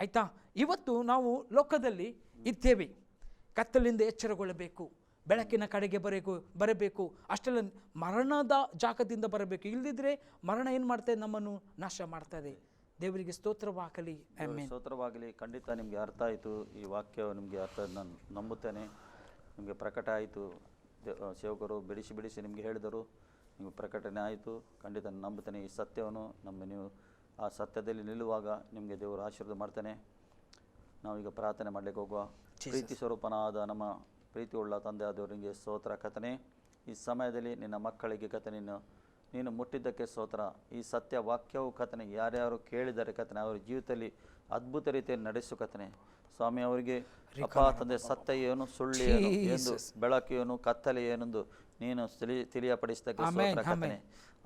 ಆಯ್ತಾ? ಇವತ್ತು ನಾವು ಲೋಕದಲ್ಲಿ ಇದ್ದೇವೆ. ಕತ್ತಲಿಂದ ಎಚ್ಚರಗೊಳ್ಳಬೇಕು ಬೆಳಕಿನ ಕಡೆಗೆ ಬರಬೇಕು ಬರಬೇಕು ಅಷ್ಟೆಲ್ಲ ಮರಣದ ಜಾಗದಿಂದ ಬರಬೇಕು. ಇಲ್ಲದಿದ್ದರೆ ಮರಣ ಏನು ಮಾಡ್ತದೆ? ನಮ್ಮನ್ನು ನಾಶ ಮಾಡ್ತದೆ. ದೇವರಿಗೆ ಸ್ತೋತ್ರವಾಗಲಿ. ಸ್ತೋತ್ರವಾಗಲಿ. ಖಂಡಿತ ನಿಮಗೆ ಅರ್ಥ ಆಯಿತು. ಈ ವಾಕ್ಯ ನಿಮಗೆ ಅರ್ಥ ನಾನು ನಂಬುತ್ತೇನೆ. ನಿಮಗೆ ಪ್ರಕಟ ಆಯಿತು. ಸೇವಕರು ಬಿಡಿಸಿ ಬಿಡಿಸಿ ನಿಮಗೆ ಹೇಳಿದರು. ನಿಮಗೆ ಪ್ರಕಟಣೆ ಆಯಿತು. ಖಂಡಿತ ನಂಬುತ್ತೇನೆ ಈ ಸತ್ಯವನ್ನು. ನಮ್ಮ ನೀವು ಆ ಸತ್ಯದಲ್ಲಿ ನಿಲ್ಲುವಾಗ ನಿಮಗೆ ದೇವರು ಆಶೀರ್ವಾದ ಮಾಡ್ತಾನೆ. ನಾವೀಗ ಪ್ರಾರ್ಥನೆ ಮಾಡಲಿಕ್ಕೆ ಹೋಗುವ. ಪ್ರೀತಿ ಸ್ವರೂಪನಾದ ನಮ್ಮ ಪ್ರೀತಿ ಉಳ್ಳ ತಂದೆ ಆದವರಿಗೆ ಸ್ತೋತ್ರ ಕಥನೆ ಈ ಸಮಯದಲ್ಲಿ ನಿನ್ನ ಮಕ್ಕಳಿಗೆ ಕಥೆ ನೀನು ಮುಟ್ಟಿದ್ದಕ್ಕೆ ಸ್ತೋತ್ರ. ಈ ಸತ್ಯ ವಾಕ್ಯವು ಕಥನೆ ಯಾರ್ಯಾರು ಕೇಳಿದರೆ ಕಥನೆ ಅವರ ಜೀವಿತದಲ್ಲಿ ಅದ್ಭುತ ರೀತಿಯಲ್ಲಿ ನಡೆಸು ಕಥನೆ ಸ್ವಾಮಿ ಅವರಿಗೆ ಅಪ್ಪ ತಂದೆ ಸತ್ಯ ಏನು ಸುಳ್ಳು ಏನು ಎಂದು ಬೆಳಕು ಏನು ಕತ್ತಲೆ ಏನೆಂದು ನೀನು ತಿಳಿ ತಿಳಿಯಪಡಿಸಿದ್ದಕ್ಕೆ ಸ್ತೋತ್ರ ಕಥನೆ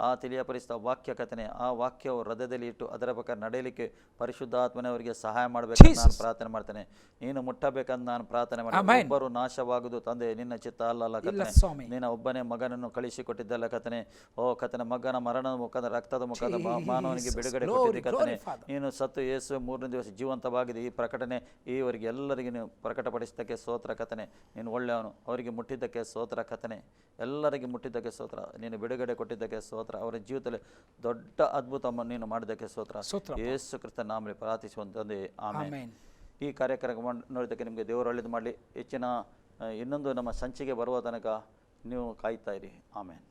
ಆ ತಿಳಿಯಪಡಿಸಿದ ವಾಕ್ಯ ಕಥನೆ ಆ ವಾಕ್ಯವು ಹೃದಯದಲ್ಲಿ ಇಟ್ಟು ಅದರ ಪ್ರಕಾರ ನಡೆಯಲಿಕ್ಕೆ ಪರಿಶುದ್ಧಾತ್ಮನವರಿಗೆ ಸಹಾಯ ಮಾಡಬೇಕು ನಾನು ಪ್ರಾರ್ಥನೆ ಮಾಡ್ತೇನೆ. ನೀನು ಮುಟ್ಟಬೇಕಂತ ನಾನು ಪ್ರಾರ್ಥನೆ ಮಾಡ್ತೇನೆ. ಒಬ್ಬರು ನಾಶವಾಗುವುದು ತಂದೆ ನಿನ್ನ ಚಿತ್ತ ಅಲ್ಲಲ್ಲ ಕಥನೆ. ನಿನ್ನ ಒಬ್ಬನೇ ಮಗನನ್ನು ಕಳಿಸಿಕೊಟ್ಟಿದ್ದಲ್ಲ ಕಥನೆ. ಓ ಕಥನೆ ಮಗನ ಮರಣದ ಮುಖದ ರಕ್ತದ ಮುಖದ ಮಾನವನಿಗೆ ಬಿಡುಗಡೆ ಕೊಟ್ಟಿದ್ದ ಕಥನೆ. ನೀನು ಸತ್ತು ಯೇಸು ಮೂರನೇ ದಿವಸ ಜೀವಂತವಾಗಿದೆ. ಈ ಪ್ರಕಟಣೆ ಈವರೆಗೆ ಎಲ್ಲರಿಗೆ ನೀವು ಪ್ರಕಟಪಡಿಸಿದ್ದಕ್ಕೆ ಸೋತ್ರ ಕಥನೆ. ನೀನು ಒಳ್ಳೆಯವನು. ಅವರಿಗೆ ಮುಟ್ಟಿದ್ದಕ್ಕೆ ಸೋತ್ರ ಕಥನೆ. ಎಲ್ಲರಿಗೆ ಮುಟ್ಟಿದ್ದಕ್ಕೆ ಸೋತ್ರ ನೀನು ಬಿಡುಗಡೆ ಕೊಟ್ಟಿದ್ದಕ್ಕೆ ಸ್ತೋತ್ರ. ಅವರ ಜೀವಿತದಲ್ಲಿ ದೊಡ್ಡ ಅದ್ಭುತವನ್ನು ನೀನು ಮಾಡಿದ್ದಕ್ಕೆ ಸ್ತೋತ್ರ. ಸ್ತೋತ್ರ. ಯೇಸು ಕ್ರಿಸ್ತ ನಾಮಲಿ ಪ್ರಾರ್ಥಿಸುವಂತಂದೆ. ಆಮೇಲೆ ಈ ಕಾರ್ಯಕ್ರಮ ನೋಡಿದ್ದಕ್ಕೆ ನಿಮಗೆ ದೇವರು ಒಳ್ಳೇದು ಮಾಡಲಿ. ಹೆಚ್ಚಿನ ಇನ್ನೊಂದು ನಮ್ಮ ಸಂಚಿಗೆ ಬರುವ ತನಕ ನೀವು ಕಾಯ್ತಾ ಇರಿ. ಆಮೇಲೆ